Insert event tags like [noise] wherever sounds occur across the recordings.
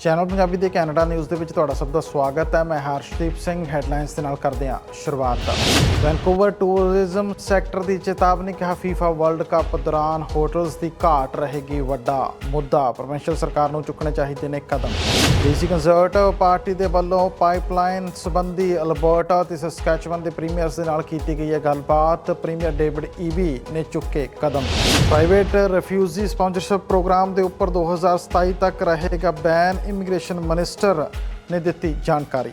Channel Punjabi ਦੇ Canada news ਦੇ ਵਿੱਚ ਤੁਹਾਡਾ ਸਭ ਦਾ ਸਵਾਗਤ ਹੈ। ਮੈਂ ਹਰਸ਼ਦੀਪ ਸਿੰਘ ਹੈਡਲਾਈਨਸ ਦੇ ਨਾਲ ਕਰਦੇ ਹਾਂ ਸ਼ੁਰੂਆਤ। ਵੈਨਕੂਵਰ ਟੂਰਿਜ਼ਮ ਸੈਕਟਰ ਦੀ ਚੇਤਾਵਨੀ ਕਿਹਾ ਫੀਫਾ ਵਰਲਡ ਕੱਪ ਦੌਰਾਨ ਹੋਟਲਸ ਦੀ ਘਾਟ ਰਹੇਗੀ ਵੱਡਾ ਮੁੱਦਾ ਪ੍ਰੋਵਿੰਸ਼ੀਅਲ ਸਰਕਾਰ ਨੂੰ ਚੁੱਕਣੇ ਚਾਹੀਦੇ ਨੇ ਕਦਮ। ਡੀਸੀ ਕੰਜ਼ਰਵੇਟਿਵ ਪਾਰਟੀ ਦੇ ਵੱਲੋਂ ਪਾਈਪਲਾਈਨ ਸੰਬੰਧੀ ਅਲਬਰਟਾ ਤੇ ਸਸਕੈਚੁਅਨ ਦੇ ਪ੍ਰੀਮੀਅਰਸ ਦੇ ਨਾਲ ਕੀਤੀ ਗਈ ਹੈ ਗੱਲਬਾਤ। ਪ੍ਰੀਮੀਅਰ ਡੇਵਿਡ ਈਬੀ ਨੇ ਚੁੱਕੇ ਕਦਮ। ਪ੍ਰਾਈਵੇਟ ਰਿਫਿਊਜੀ ਸਪਾਂਸਰਸ਼ਿਪ ਪ੍ਰੋਗਰਾਮ ਦੇ ਉੱਪਰ 2027 ਤੱਕ ਰਹੇਗਾ ਬੈਨ ਇਮੀਗ੍ਰੇਸ਼ਨ ਮਿਨਿਸਟਰ ਨੇ ਦਿੱਤੀ ਜਾਣਕਾਰੀ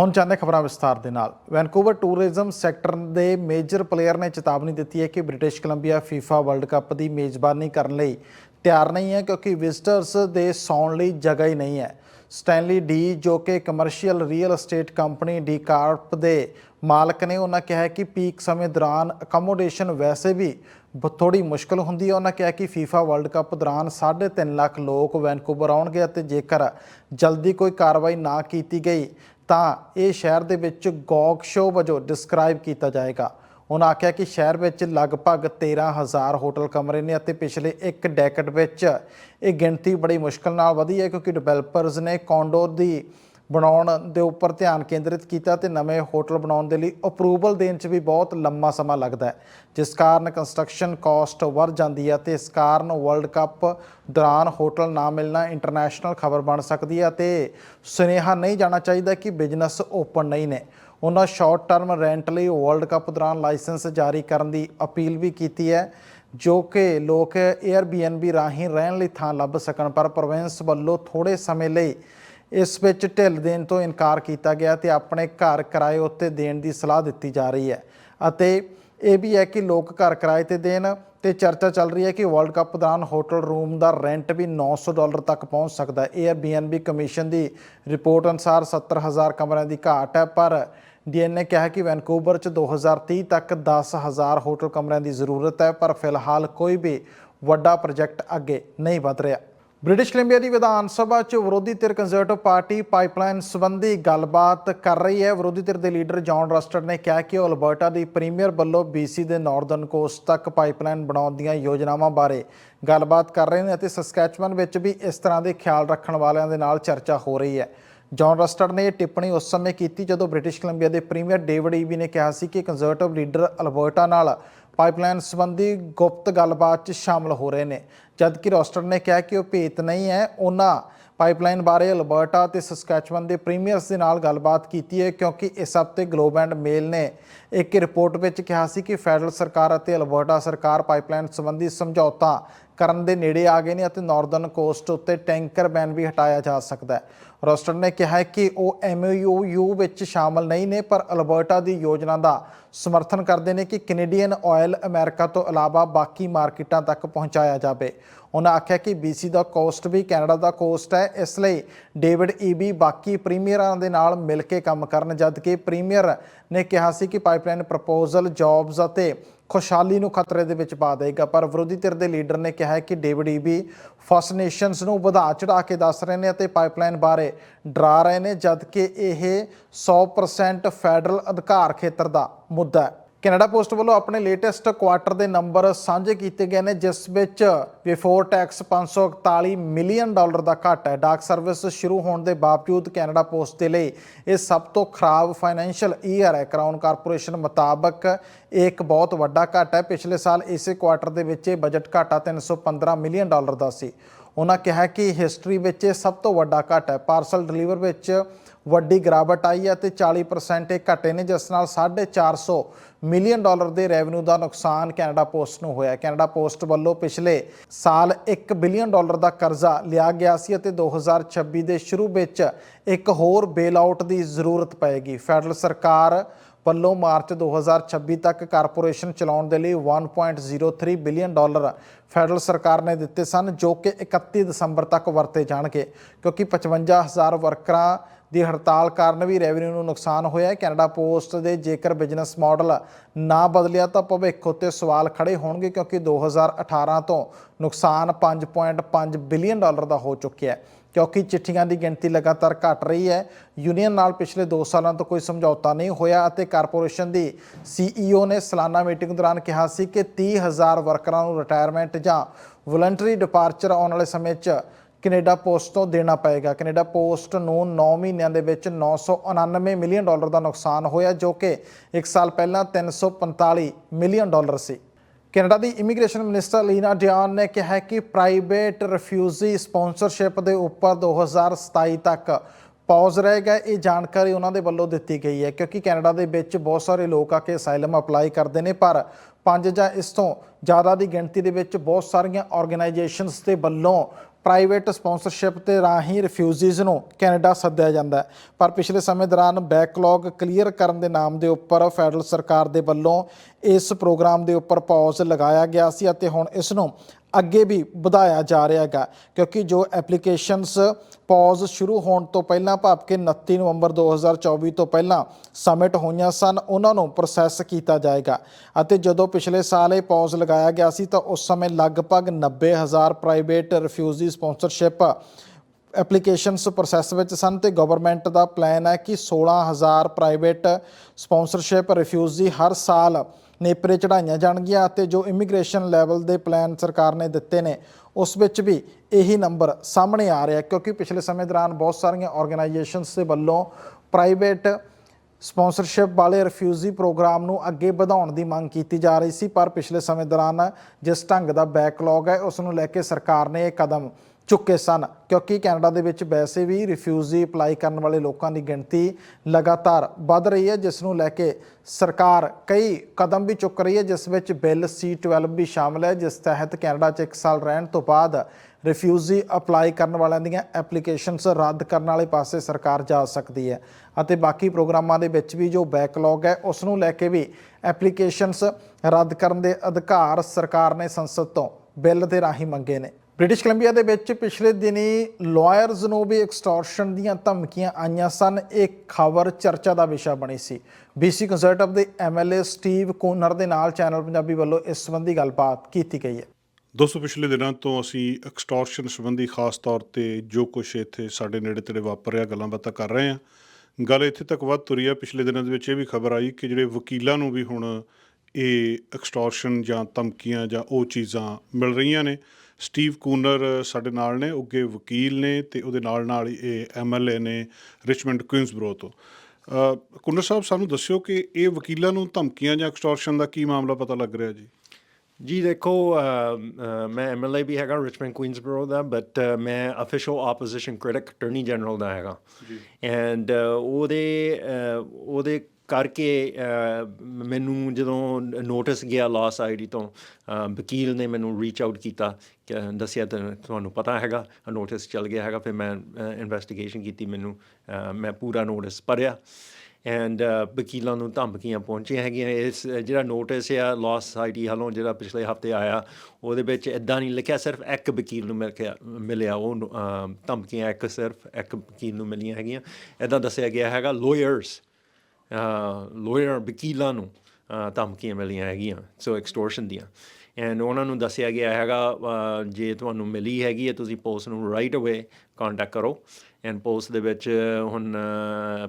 ਹੁਣ ਜਾਂਦੇ ਖਬਰਾਂ ਵਿਸਥਾਰ ਦੇ ਨਾਲ। ਵੈਨਕੂਵਰ ਟੂਰਿਜ਼ਮ ਸੈਕਟਰ ਦੇ ਮੇਜਰ ਪਲੇਅਰ ਨੇ ਚੇਤਾਵਨੀ ਦਿੱਤੀ ਹੈ ਕਿ British Columbia FIFA World Cup ਦੀ ਮੇਜ਼ਬਾਨੀ ਕਰਨ ਲਈ ਤਿਆਰ ਨਹੀਂ ਹੈ ਕਿਉਂਕਿ ਵਿਜ਼ਟਰਸ ਦੇ ਸੌਣ ਲਈ ਜਗ੍ਹਾ ਹੀ ਨਹੀਂ ਹੈ। ਸਟੈਨਲੀ ਡੀ, ਜੋ ਕਿ commercial real estate company D Corp ਦੇ ਮਾਲਕ ਨੇ, ਉਹਨਾਂ ਕਿਹਾ ਕਿ ਪੀਕ ਸਮੇਂ ਦੌਰਾਨ ਅਕਮੋਡੇਸ਼ਨ ਵੈਸੇ ਵੀ ਥੋੜੀ ਮੁਸ਼ਕਲ ਹੁੰਦੀ ਹੈ ਉਹਨਾਂ ਕਿਹਾ ਕਿ ਫੀਫਾ ਵਰਲਡ ਕੱਪ ਦੌਰਾਨ 3.5 ਲੱਖ ਲੋਕ ਵੈਨਕੂਵਰ ਆਉਣਗੇ ਅਤੇ ਜੇਕਰ ਜਲਦੀ ਕੋਈ ਕਾਰਵਾਈ ਨਾ ਕੀਤੀ ਗਈ, ਤਾਂ ਇਹ ਸ਼ਹਿਰ ਦੇ ਵਿੱਚ ਗੌਗ ਸ਼ੋ ਵਜੋਂ ਡਿਸਕ੍ਰਾਈਬ ਕੀਤਾ ਜਾਏਗਾ। ਉਹਨਾਂ ਆਖਿਆ ਕਿ ਸ਼ਹਿਰ ਵਿੱਚ ਲਗਭਗ 13000 ਹੋਟਲ ਕਮਰੇ ਨੇ ਅਤੇ ਪਿਛਲੇ ਇੱਕ ਡੈਕਟ ਵਿੱਚ ਇਹ ਗਿਣਤੀ ਬੜੀ ਮੁਸ਼ਕਲ ਨਾਲ ਵਧੀ ਹੈ ਕਿਉਂਕਿ ਡਿਵੈਲਪਰਸ ਨੇ ਕੌਂਡੋ ਦੀ ਬਣਾਉਣ ਦੇ ਉੱਪਰ ਧਿਆਨ ਕੇਂਦਰਿਤ ਕੀਤਾ ਤੇ ਨਵੇਂ ਹੋਟਲ ਬਣਾਉਣ ਦੇ ਲਈ ਅਪਰੂਵਲ ਦੇਣ 'ਚ ਵੀ ਬਹੁਤ ਲੰਮਾ ਸਮਾਂ ਲੱਗਦਾ ਹੈ, ਜਿਸ ਕਾਰਨ ਕੰਸਟਰਕਸ਼ਨ ਕਾਸਟ ਵੱਧ ਜਾਂਦੀ ਹੈ ਤੇ ਇਸ ਕਾਰਨ ਵਰਲਡ ਕੱਪ ਦੌਰਾਨ ਹੋਟਲ ਨਾ ਮਿਲਣਾ ਇੰਟਰਨੈਸ਼ਨਲ ਖਬਰ ਬਣ ਸਕਦੀ ਹੈ ਤੇ ਸੁਨੇਹਾ ਨਹੀਂ ਜਾਣਾ ਚਾਹੀਦਾ ਕਿ ਬਿਜ਼ਨਸ ਓਪਨ ਨਹੀਂ ਨੇ। ਉਹਨਾਂ ਸ਼ਾਰਟ ਟਰਮ ਰੈਂਟ ਲਈ ਵਰਲਡ ਕੱਪ ਦੌਰਾਨ ਲਾਇਸੈਂਸ ਜਾਰੀ ਕਰਨ ਦੀ ਅਪੀਲ ਵੀ ਕੀਤੀ ਹੈ, ਜੋ ਕਿ ਲੋਕ 에ਅਰਬੀਐਨਬੀ ਰਾਹੀਂ ਰਹਿਣ ਲਈ ਥਾਂ ਲੱਭ ਸਕਣ, ਪਰ ਪ੍ਰੋਵਿੰਸ ਵੱਲੋਂ ਥੋੜੇ ਸਮੇਂ ਲਈ ਇਸ ਵਿੱਚ ਢਿੱਲ ਦੇਣ ਤੋਂ ਇਨਕਾਰ ਕੀਤਾ ਗਿਆ ਤੇ ਆਪਣੇ ਘਰ ਕਿਰਾਏ ਉੱਤੇ ਦੇਣ ਦੀ ਸਲਾਹ ਦਿੱਤੀ ਜਾ ਰਹੀ ਹੈ। ਅਤੇ ਇਹ ਵੀ ਹੈ ਕਿ ਲੋਕ ਘਰ ਕਿਰਾਏ ਤੇ ਦੇਣ ਤੇ ਚਰਚਾ ਚੱਲ ਰਹੀ ਹੈ ਕਿ ਵਰਲਡ ਕੱਪ ਦੌਰਾਨ ਹੋਟਲ ਰੂਮ ਦਾ ਰੈਂਟ ਵੀ 900 ਡਾਲਰ ਤੱਕ ਪਹੁੰਚ ਸਕਦਾ ਹੈ। Airbnb ਕਮਿਸ਼ਨ ਦੀ ਰਿਪੋਰਟ ਅਨੁਸਾਰ 70000 ਕਮਰਿਆਂ ਦੀ ਘਾਟ ਹੈ, ਪਰ ਡੀਐਨ ਨੇ ਕਿਹਾ ਕਿ ਵੈਨਕੂਵਰ ਚ 2030 ਤੱਕ 10000 ਹੋਟਲ ਕਮਰਿਆਂ ਦੀ ਜ਼ਰੂਰਤ ਹੈ, ਪਰ ਫਿਲਹਾਲ ਕੋਈ ਵੀ ਵੱਡਾ ਪ੍ਰੋਜੈਕਟ ਅੱਗੇ ਨਹੀਂ ਵਧ ਰਿਹਾ। ਬ੍ਰਿਟਿਸ਼ ਕੋਲੰਬੀਆ ਦੀ ਵਿਧਾਨ ਸਭਾ 'ਚ ਵਿਰੋਧੀ ਧਿਰ ਕੰਜ਼ਰਵੇਟਿਵ ਪਾਰਟੀ ਪਾਈਪਲਾਈਨ ਸੰਬੰਧੀ ਗੱਲਬਾਤ ਕਰ ਰਹੀ ਹੈ। ਵਿਰੋਧੀ ਧਿਰ ਦੇ ਲੀਡਰ ਜੌਨ ਰਸਟਰ ਨੇ ਕਿਹਾ ਕਿ ਉਹ ਅਲਬਰਟਾ ਦੀ ਪ੍ਰੀਮੀਅਰ ਵੱਲੋਂ BC ਦੇ ਨਾਰਦਰਨ ਕੋਸਟ ਤੱਕ ਪਾਈਪਲਾਈਨ ਬਣਾਉਣ ਦੀਆਂ ਯੋਜਨਾਵਾਂ ਬਾਰੇ ਗੱਲਬਾਤ ਕਰ ਰਹੇ ਨੇ ਅਤੇ ਸਸਕੈਚੁਅਨ ਵਿੱਚ ਵੀ ਇਸ ਤਰ੍ਹਾਂ ਦੇ ਖਿਆਲ ਰੱਖਣ ਵਾਲਿਆਂ ਦੇ ਨਾਲ ਚਰਚਾ ਹੋ ਰਹੀ ਹੈ। ਜੌਨ ਰਸਟਰ ਨੇ ਇਹ ਟਿੱਪਣੀ ਉਸ ਸਮੇਂ ਕੀਤੀ ਜਦੋਂ ਬ੍ਰਿਟਿਸ਼ ਕੋਲੰਬੀਆ ਦੇ ਪ੍ਰੀਮੀਅਰ ਡੇਵਿਡ ਈਬੀ ਨੇ ਕਿਹਾ ਸੀ ਕਿ ਕੰਜ਼ਰਵੇਟਿਵ ਲੀਡਰ ਅਲਬਰਟਾ ਨਾਲ ਪਾਈਪਲਾਈਨ ਸੰਬੰਧੀ ਗੁਪਤ ਗੱਲਬਾਤ 'ਚ ਸ਼ਾਮਲ ਹੋ ਰਹੇ ਨੇ। ਜਦਕਿ ਰੋਸਟਰ ਨੇ ਕਿਹਾ ਕਿ ਉਹ ਭੇਤ ਨਹੀਂ ਹੈ, ਉਹਨਾਂ ਪਾਈਪਲਾਈਨ ਬਾਰੇ ਅਲਬਰਟਾ ਤੇ ਸਸਕੈਚੁਅਨ ਦੇ ਪ੍ਰੀਮੀਅਰਸ ਦੇ ਨਾਲ ਗੱਲਬਾਤ ਕੀਤੀ ਹੈ, ਕਿਉਂਕਿ ਇਸ ਹਫ਼ਤੇ ਗਲੋਬ ਐਂਡ ਮੇਲ ਨੇ। ਇੱਕ ਰਿਪੋਰਟ ਵਿੱਚ ਕਿਹਾ ਸੀ ਕਿ ਫੈਡਰਲ ਸਰਕਾਰ ਅਤੇ ਅਲਬਰਟਾ ਸਰਕਾਰ ਪਾਈਪਲਾਈਨ ਸੰਬੰਧੀ ਸਮਝੌਤਾ ਕਰਨ ਦੇ ਨੇੜੇ ਆ ਗਏ ਨੇ ਅਤੇ ਨਾਰਦਰਨ ਕੋਸਟ ਉੱਤੇ ਟੈਂਕਰ ਬੈਨ ਵੀ ਹਟਾਇਆ ਜਾ ਸਕਦਾ ਹੈ। ਰੋਸਟਰ ਨੇ ਕਿਹਾ ਹੈ ਕਿ ਉਹ ਐਮਓਯੂ ਵਿੱਚ ਸ਼ਾਮਲ ਨਹੀਂ ਨੇ, ਪਰ ਅਲਬਰਟਾ ਦੀ ਯੋਜਨਾ ਦਾ ਸਮਰਥਨ ਕਰਦੇ ਨੇ ਕਿ ਕੈਨੇਡੀਅਨ ਆਇਲ ਅਮਰੀਕਾ ਤੋਂ ਇਲਾਵਾ ਬਾਕੀ ਮਾਰਕੀਟਾਂ ਤੱਕ ਪਹੁੰਚਾਇਆ ਜਾਵੇ। ਉਹਨਾਂ ਆਖਿਆ ਕਿ BC ਦਾ ਕੋਸਟ ਵੀ ਕੈਨੇਡਾ ਦਾ ਕੋਸਟ ਹੈ, ਇਸ ਲਈ ਡੇਵਿਡ ਈਬੀ ਬਾਕੀ ਪ੍ਰੀਮੀਅਰਾਂ ਦੇ ਨਾਲ ਮਿਲ ਕੇ ਕੰਮ ਕਰਨ, ਜਦਕਿ ਪ੍ਰੀਮੀਅਰ ਨੇ ਕਿਹਾ ਸੀ ਕਿ ਪਾਈਪਲਾਈਨ ਪ੍ਰਪੋਜ਼ਲ ਜੌਬਸ ਅਤੇ ਖੁਸ਼ਹਾਲੀ ਨੂੰ ਖਤਰੇ ਦੇ ਵਿੱਚ ਪਾ ਦੇਗਾ, ਪਰ ਵਿਰੋਧੀ ਧਿਰ ਦੇ ਲੀਡਰ ਨੇ ਕਿਹਾ ਹੈ ਕਿ ਡੇਵਿਡ ਈਬੀ ਫਸਟ ਨੇਸ਼ਨਸ ਨੂੰ ਵਧਾ ਚੜਾ ਕੇ ਦੱਸ ਰਹੇ ਨੇ ਅਤੇ ਪਾਈਪਲਾਈਨ ਬਾਰੇ ਡਰਾ ਰਹੇ ਨੇ, ਜਦਕਿ ਇਹ 100% ਫੈਡਰਲ ਅਧਿਕਾਰ ਖੇਤਰ ਦਾ ਮੁੱਦਾ ਹੈ। ਕੈਨੇਡਾ ਪੋਸਟ ਵੱਲੋਂ ਆਪਣੇ ਲੇਟੈਸਟ ਕੁਆਟਰ ਦੇ ਨੰਬਰ ਸਾਂਝੇ ਕੀਤੇ ਗਏ ਨੇ, ਜਿਸ ਵਿੱਚ ਬਿਫੋਰ ਟੈਕਸ 541 ਮਿਲੀਅਨ ਡਾਲਰ ਦਾ ਘਟ ਹੈ। ਡਾਕ ਸਰਵਿਸ ਸ਼ੁਰੂ ਹੋਣ ਦੇ ਬਾਵਜੂਦ ਕੈਨੇਡਾ ਪੋਸਟ ਦੇ ਲਈ ਇਹ ਸਭ ਤੋਂ ਖਰਾਬ ਫਾਈਨੈਂਸ਼ੀਅਲ ਈਅਰ ਹੈ। ਕਰਾਊਨ ਕਾਰਪੋਰੇਸ਼ਨ ਮੁਤਾਬਕ ਇਹ ਇੱਕ ਬਹੁਤ ਵੱਡਾ ਘਟ ਹੈ। ਪਿਛਲੇ ਸਾਲ ਇਸੇ ਕੁਆਟਰ ਦੇ ਵਿੱਚ ਇਹ ਬਜਟ ਘਾਟਾ 315 ਮਿਲੀਅਨ ਡਾਲਰ ਦਾ ਸੀ। ਉਹਨਾਂ ਕਿਹਾ ਕਿ ਹਿਸਟਰੀ ਵਿੱਚ ਇਹ ਸਭ ਤੋਂ ਵੱਡਾ ਘਟ ਹੈ। ਪਾਰਸਲ ਡਿਲੀਵਰ ਵਿੱਚ ਵੱਡੀ ਗਿਰਾਵਟ ਆਈ ਹੈ ਤੇ 40% ਇਹ ਘਟੇ ਨੇ, ਜਿਸ ਨਾਲ 450 ਮਿਲੀਅਨ ਡਾਲਰ ਦੇ ਰੈਵਨਿਊ ਦਾ ਨੁਕਸਾਨ ਕੈਨੇਡਾ ਪੋਸਟ ਨੂੰ ਹੋਇਆ ਕੈਨੇਡਾ ਪੋਸਟ ਵੱਲੋਂ ਪਿਛਲੇ ਸਾਲ 1 ਬਿਲੀਅਨ ਡਾਲਰ ਦਾ ਕਰਜ਼ਾ ਲਿਆ ਗਿਆ ਸੀ ਅਤੇ 2026 ਦੇ ਸ਼ੁਰੂ ਵਿੱਚ ਇੱਕ ਹੋਰ ਬੇਲ ਆਊਟ ਦੀ ਜ਼ਰੂਰਤ ਪਏਗੀ। ਫੈਡਰਲ ਸਰਕਾਰ ਵੱਲੋਂ ਮਾਰਚ 2026 ਤੱਕ ਕਾਰਪੋਰੇਸ਼ਨ ਚਲਾਉਣ ਦੇ ਲਈ 1.03 ਬਿਲੀਅਨ ਡਾਲਰ ਫੈਡਰਲ ਸਰਕਾਰ ਨੇ ਦਿੱਤੇ ਸਨ, ਜੋ ਕਿ 31 ਦਸੰਬਰ ਤੱਕ ਵਰਤੇ ਜਾਣਗੇ, ਕਿਉਂਕਿ 55000 ਵਰਕਰਾਂ ਦੀ ਹੜਤਾਲ ਕਾਰਨ ਵੀ ਰੈਵਨਿਊ ਨੂੰ ਨੁਕਸਾਨ ਹੋਇਆ ਕੈਨੇਡਾ ਪੋਸਟ ਦੇ ਜੇਕਰ ਬਿਜ਼ਨਸ ਮਾਡਲ ਨਾ ਬਦਲਿਆ ਤਾਂ ਭਵਿੱਖ ਉੱਤੇ ਸਵਾਲ ਖੜੇ ਹੋਣਗੇ ਕਿਉਂਕਿ 2018 ਤੋਂ ਨੁਕਸਾਨ 5.5 ਬਿਲੀਅਨ ਡਾਲਰ ਦਾ ਹੋ ਚੁੱਕਿਆ ਹੈ। ਕਿਉਂਕਿ ਚਿੱਠੀਆਂ ਦੀ ਗਿਣਤੀ ਲਗਾਤਾਰ ਘਟ ਰਹੀ ਹੈ। ਯੂਨੀਅਨ ਨਾਲ ਪਿਛਲੇ 2 ਸਾਲਾਂ ਤੋਂ ਕੋਈ ਸਮਝੌਤਾ ਨਹੀਂ ਹੋਇਆ ਅਤੇ ਕਾਰਪੋਰੇਸ਼ਨ ਦੀ ਸੀਈਓ ਨੇ ਸਾਲਾਨਾ ਮੀਟਿੰਗ ਦੌਰਾਨ ਕਿਹਾ ਸੀ ਕਿ 30000 ਵਰਕਰਾਂ ਨੂੰ ਰਿਟਾਇਰਮੈਂਟ ਜਾਂ ਵੋਲੰਟਰੀ ਡਿਪਾਰਚਰ ਆਉਣ ਵਾਲੇ ਸਮੇਂ 'ਚ ਕੈਨੇਡਾ ਪੋਸਟ ਤੋਂ ਦੇਣਾ ਪਏਗਾ। ਕੈਨੇਡਾ ਪੋਸਟ ਨੂੰ 9 ਮਹੀਨਿਆਂ ਦੇ ਵਿੱਚ 999 ਮਿਲੀਅਨ ਡਾਲਰ ਦਾ ਨੁਕਸਾਨ ਹੋਇਆ, ਜੋ ਕਿ 1 ਸਾਲ ਪਹਿਲਾਂ 345 ਮਿਲੀਅਨ ਡਾਲਰ ਸੀ। ਕੈਨੇਡਾ ਦੀ ਇਮੀਗ੍ਰੇਸ਼ਨ ਮਿਨਿਸਟਰ ਲੀਨਾ ਡਿਆਨ ਨੇ ਕਿਹਾ ਕਿ ਪ੍ਰਾਈਵੇਟ ਰਿਫਿਊਜੀ ਸਪਾਂਸਰਸ਼ਿਪ ਦੇ ਉੱਪਰ 2027 ਤੱਕ ਪੌਜ਼ ਰਹੇਗਾ ਇਹ ਜਾਣਕਾਰੀ ਉਹਨਾਂ ਦੇ ਵੱਲੋਂ ਦਿੱਤੀ ਗਈ ਹੈ, ਕਿਉਂਕਿ ਕੈਨੇਡਾ ਦੇ ਵਿੱਚ ਬਹੁਤ ਸਾਰੇ ਲੋਕ ਆ ਕੇ ਅਸਾਈਲਮ ਅਪਲਾਈ ਕਰਦੇ ਨੇ, ਪਰ ਪੰਜ ਜਾਂ ਇਸ ਤੋਂ ਜ਼ਿਆਦਾ ਦੀ ਗਿਣਤੀ ਦੇ ਵਿੱਚ ਬਹੁਤ ਸਾਰੀਆਂ ਆਰਗੇਨਾਈਜੇਸ਼ਨਸ ਦੇ ਵੱਲੋਂ ਪ੍ਰਾਈਵੇਟ ਸਪਾਂਸਰਸ਼ਿਪ ਤੇ ਰਾਹੀਂ ਰਿਫਿਊਜੀਜ਼ ਨੂੰ ਕੈਨੇਡਾ ਸੱਦਿਆ ਜਾਂਦਾ ਪਰ ਪਿਛਲੇ ਸਮੇਂ ਦੌਰਾਨ ਬੈਕਲੌਗ ਕਲੀਅਰ ਕਰਨ ਦੇ ਨਾਮ ਦੇ ਉੱਪਰ ਫੈਡਰਲ ਸਰਕਾਰ ਦੇ ਵੱਲੋਂ ਇਸ ਪ੍ਰੋਗਰਾਮ ਦੇ ਉੱਪਰ ਪੌਜ਼ ਲਗਾਇਆ ਗਿਆ ਸੀ ਅਤੇ ਹੁਣ ਇਸ ਨੂੰ ਅੱਗੇ ਵੀ ਵਧਾਇਆ ਜਾ ਰਿਹਾ ਹੈਗਾ, ਕਿਉਂਕਿ ਜੋ ਐਪਲੀਕੇਸ਼ਨਸ ਪੌਜ਼ ਸ਼ੁਰੂ ਹੋਣ ਤੋਂ ਪਹਿਲਾਂ ਭਾਵ ਕਿ 29 ਨਵੰਬਰ 2024 ਤੋਂ ਪਹਿਲਾਂ ਸਬਮਿਟ ਹੋਈਆਂ ਸਨ, ਉਹਨਾਂ ਨੂੰ ਪ੍ਰੋਸੈਸ ਕੀਤਾ ਜਾਏਗਾ। ਅਤੇ ਜਦੋਂ ਪਿਛਲੇ ਸਾਲ ਇਹ ਪੌਜ਼ ਲਗਾਇਆ ਗਿਆ ਸੀ, ਤਾਂ ਉਸ ਸਮੇਂ ਲਗਭਗ 90000 private refugee sponsorship applications process ਵਿੱਚ ਸਨ ਤੇ ਗਵਰਨਮੈਂਟ ਦਾ ਪਲਾਨ ਹੈ ਕਿ 16000 ਪ੍ਰਾਈਵੇਟ ਸਪਾਂਸਰਸ਼ਿਪ ਰਿਫਿਊਜੀ ਹਰ ਸਾਲ ਨੇਪਰੇ ਚੜਾਈਆਂ ਜਾਣਗੀਆਂ ਅਤੇ ਜੋ ਇਮੀਗ੍ਰੇਸ਼ਨ ਲੈਵਲ ਦੇ ਪਲਾਨ ਸਰਕਾਰ ਨੇ ਦਿੱਤੇ ਨੇ, ਉਸ ਵਿੱਚ ਵੀ ਇਹੀ ਨੰਬਰ ਸਾਹਮਣੇ ਆ ਰਿਹਾ ਕਿਉਂਕਿ ਪਿਛਲੇ ਸਮੇਂ ਦੌਰਾਨ ਬਹੁਤ ਸਾਰੀਆਂ ਆਰਗੇਨਾਈਜੇਸ਼ਨਸ ਦੇ ਵੱਲੋਂ ਪ੍ਰਾਈਵੇਟ ਸਪਾਂਸਰਸ਼ਿਪ ਵਾਲੇ ਰਿਫਿਊਜੀ ਪ੍ਰੋਗਰਾਮ ਨੂੰ ਅੱਗੇ ਵਧਾਉਣ ਦੀ ਮੰਗ ਕੀਤੀ ਜਾ ਰਹੀ ਸੀ, ਪਰ ਪਿਛਲੇ ਸਮੇਂ ਦੌਰਾਨ ਜਿਸ ਢੰਗ ਦਾ ਬੈਕਲੌਗ ਹੈ, ਉਸ ਨੂੰ ਲੈ ਕੇ ਸਰਕਾਰ ਨੇ ਇਹ ਕਦਮ ਚੁੱਕੇ ਸਨ, ਕਿਉਂਕਿ ਕੈਨੇਡਾ ਦੇ ਵਿੱਚ ਵੈਸੇ ਵੀ ਰਿਫਿਊਜੀ ਅਪਲਾਈ ਕਰਨ ਵਾਲੇ ਲੋਕਾਂ ਦੀ ਗਿਣਤੀ ਲਗਾਤਾਰ ਵੱਧ ਰਹੀ ਹੈ, ਜਿਸ ਨੂੰ ਲੈ ਕੇ ਸਰਕਾਰ ਕਈ ਕਦਮ ਵੀ ਚੁੱਕ ਰਹੀ ਹੈ, ਜਿਸ ਵਿੱਚ ਬਿੱਲ C12 ਵੀ ਸ਼ਾਮਲ ਹੈ, ਜਿਸ ਤਹਿਤ ਕੈਨੇਡਾ 'ਚ 1 ਸਾਲ ਰਹਿਣ ਤੋਂ ਬਾਅਦ ਰਿਫਿਊਜੀ ਅਪਲਾਈ ਕਰਨ ਵਾਲਿਆਂ ਦੀਆਂ ਐਪਲੀਕੇਸ਼ਨਸ ਰੱਦ ਕਰਨ ਵਾਲੇ ਪਾਸੇ ਸਰਕਾਰ ਜਾ ਸਕਦੀ ਹੈ। ਅਤੇ ਬਾਕੀ ਪ੍ਰੋਗਰਾਮਾਂ ਦੇ ਵਿੱਚ ਵੀ ਜੋ ਬੈਕਲੌਗ ਹੈ, ਉਸ ਨੂੰ ਲੈ ਕੇ ਵੀ ਐਪਲੀਕੇਸ਼ਨਸ ਰੱਦ ਕਰਨ ਦੇ ਅਧਿਕਾਰ ਸਰਕਾਰ ਨੇ ਸੰਸਦ ਤੋਂ ਬਿੱਲ ਦੇ ਰਾਹੀਂ ਮੰਗੇ ਨੇ। ਬ੍ਰਿਟਿਸ਼ ਕੋਲੰਬੀਆ ਦੇ ਵਿੱਚ ਪਿਛਲੇ ਦਿਨੀ ਲਾਇਰਸ ਨੂੰ ਵੀ ਐਕਸਟੋਰਸ਼ਨ ਦੀਆਂ ਧਮਕੀਆਂ ਆਈਆਂ ਸਨ। ਇਹ ਖਬਰ ਚਰਚਾ ਦਾ ਵਿਸ਼ਾ ਬਣੀ ਸੀ। BC ਕੰਜ਼ਰਵੇਟਿਵ ਦੇ ਐਮਐਲਏ ਸਟੀਵ ਕੋਨਰ ਦੇ ਨਾਲ ਚੈਨਲ ਪੰਜਾਬੀ ਵੱਲੋਂ ਇਸ ਸੰਬੰਧੀ ਗੱਲਬਾਤ ਕੀਤੀ ਗਈ ਹੈ। ਦੋਸਤੋ, ਪਿਛਲੇ ਦਿਨਾਂ ਤੋਂ ਅਸੀਂ ਐਕਸਟੋਰਸ਼ਨ ਸੰਬੰਧੀ ਖਾਸ ਤੌਰ ਤੇ ਜੋ ਕੁਝ ਇੱਥੇ ਸਾਡੇ ਨੇੜੇ ਤੇੜੇ ਵਾਪਰ ਰਿਹਾ ਗੱਲਾਂ ਬਾਤਾਂ ਕਰ ਰਹੇ ਹਾਂ। ਗੱਲ ਇੱਥੇ ਤੱਕ ਵੱਧ ਤੁਰੀ ਆ। ਪਿਛਲੇ ਦਿਨਾਂ ਦੇ ਵਿੱਚ ਇਹ ਵੀ ਖਬਰ ਆਈ ਕਿ ਜਿਹੜੇ ਵਕੀਲਾਂ ਨੂੰ ਵੀ ਹੁਣ ਇਹ ਐਕਸਟੋਰਸ਼ਨ ਜਾਂ ਧਮਕੀਆਂ ਜਾਂ ਉਹ ਚੀਜ਼ਾਂ ਮਿਲ ਰਹੀਆਂ ਨੇ। ਸਟੀਵ ਕੂਨਰ ਸਾਡੇ ਨਾਲ ਨੇ ਉੱਗੇ ਵਕੀਲ ਨੇ ਤੇ ਉਹਦੇ ਨਾਲ ਨਾਲ ਹੀ ਇਹ ਐਮਐਲਏ ਨੇ ਰਿਚਮੰਡ ਕੁਇਨਸਬਰੋ ਤੋਂ। ਕੂਨਰ ਸਾਹਿਬ ਸਾਨੂੰ ਦੱਸਿਓ ਕਿ ਇਹ ਵਕੀਲਾਂ ਨੂੰ ਧਮਕੀਆਂ ਜਾਂ ਐਕਸਟੋਰਸ਼ਨ ਦਾ ਕੀ ਮਾਮਲਾ ਪਤਾ ਲੱਗ ਰਿਹਾ ਜੀ? ਜੀ ਦੇਖੋ ਮੈਂ ਐਮਐਲਏ ਵੀ ਹੈਗਾ ਰਿਚਮੰਡ ਕੁਈਨਸਬਰੋ ਦਾ ਬਟ ਮੈਂ official opposition critic attorney general ਦਾ ਹੈਗਾ। ਐਂਡ ਉਹਦੇ ਉਹਦੇ ਕਰਕੇ ਮੈਨੂੰ ਜਦੋਂ ਨੋਟਿਸ ਗਿਆ ਲਾਸ ਆਈਡੀ ਤੋਂ ਵਕੀਲ ਨੇ ਮੈਨੂੰ ਰੀਚ ਆਊਟ ਕੀਤਾ, ਕਿ ਦੱਸਿਆ ਤਾਂ ਤੁਹਾਨੂੰ ਪਤਾ ਹੈਗਾ ਨੋਟਿਸ ਚੱਲ ਗਿਆ ਹੈਗਾ, ਫਿਰ ਮੈਂ ਇਨਵੈਸਟੀਗੇਸ਼ਨ ਕੀਤੀ ਮੈਨੂੰ ਮੈਂ ਪੂਰਾ ਨੋਟਿਸ ਪੜ੍ਹਿਆ ਐਂਡ ਵਕੀਲਾਂ ਨੂੰ ਧਮਕੀਆਂ ਪਹੁੰਚੀਆਂ ਹੈਗੀਆਂ, ਇਸ, ਜਿਹੜਾ ਨੋਟਿਸ ਆ ਲਾਸ ਆਈਡੀ ਵੱਲੋਂ ਜਿਹੜਾ ਪਿਛਲੇ ਹਫ਼ਤੇ ਆਇਆ, ਉਹਦੇ ਵਿੱਚ ਇਦਾਂ ਨਹੀਂ ਲਿਖਿਆ, ਸਿਰਫ ਇੱਕ ਵਕੀਲ ਨੂੰ ਮਿਲ ਕੇ ਮਿਲਿਆ, ਉਹ ਧਮਕੀਆਂ ਇੱਕ ਸਿਰਫ ਇੱਕ ਵਕੀਲ ਨੂੰ ਮਿਲੀਆਂ ਹੈਗੀਆਂ। ਇਦਾਂ ਦੱਸਿਆ ਗਿਆ ਹੈਗਾ ਲਾਇਰਸ ਲਾਇਰ ਵਕੀਲਾਂ ਨੂੰ ਧਮਕੀਆਂ ਮਿਲੀਆਂ ਹੈਗੀਆਂ, ਸੋ ਐਕਸਟੋਰਸ਼ਨ ਦੀਆਂ। ਐਂਡ ਉਹਨਾਂ ਨੂੰ ਦੱਸਿਆ ਗਿਆ ਹੈਗਾ ਜੇ ਤੁਹਾਨੂੰ ਮਿਲੀ ਹੈਗੀ ਹੈ, ਤੁਸੀਂ ਪੁਲਿਸ ਨੂੰ ਰਾਈਟ ਅਵੇ ਕੰਟੈਕਟ ਕਰੋ। ਐਂਡ ਪੁਲਿਸ ਦੇ ਵਿੱਚ ਹੁਣ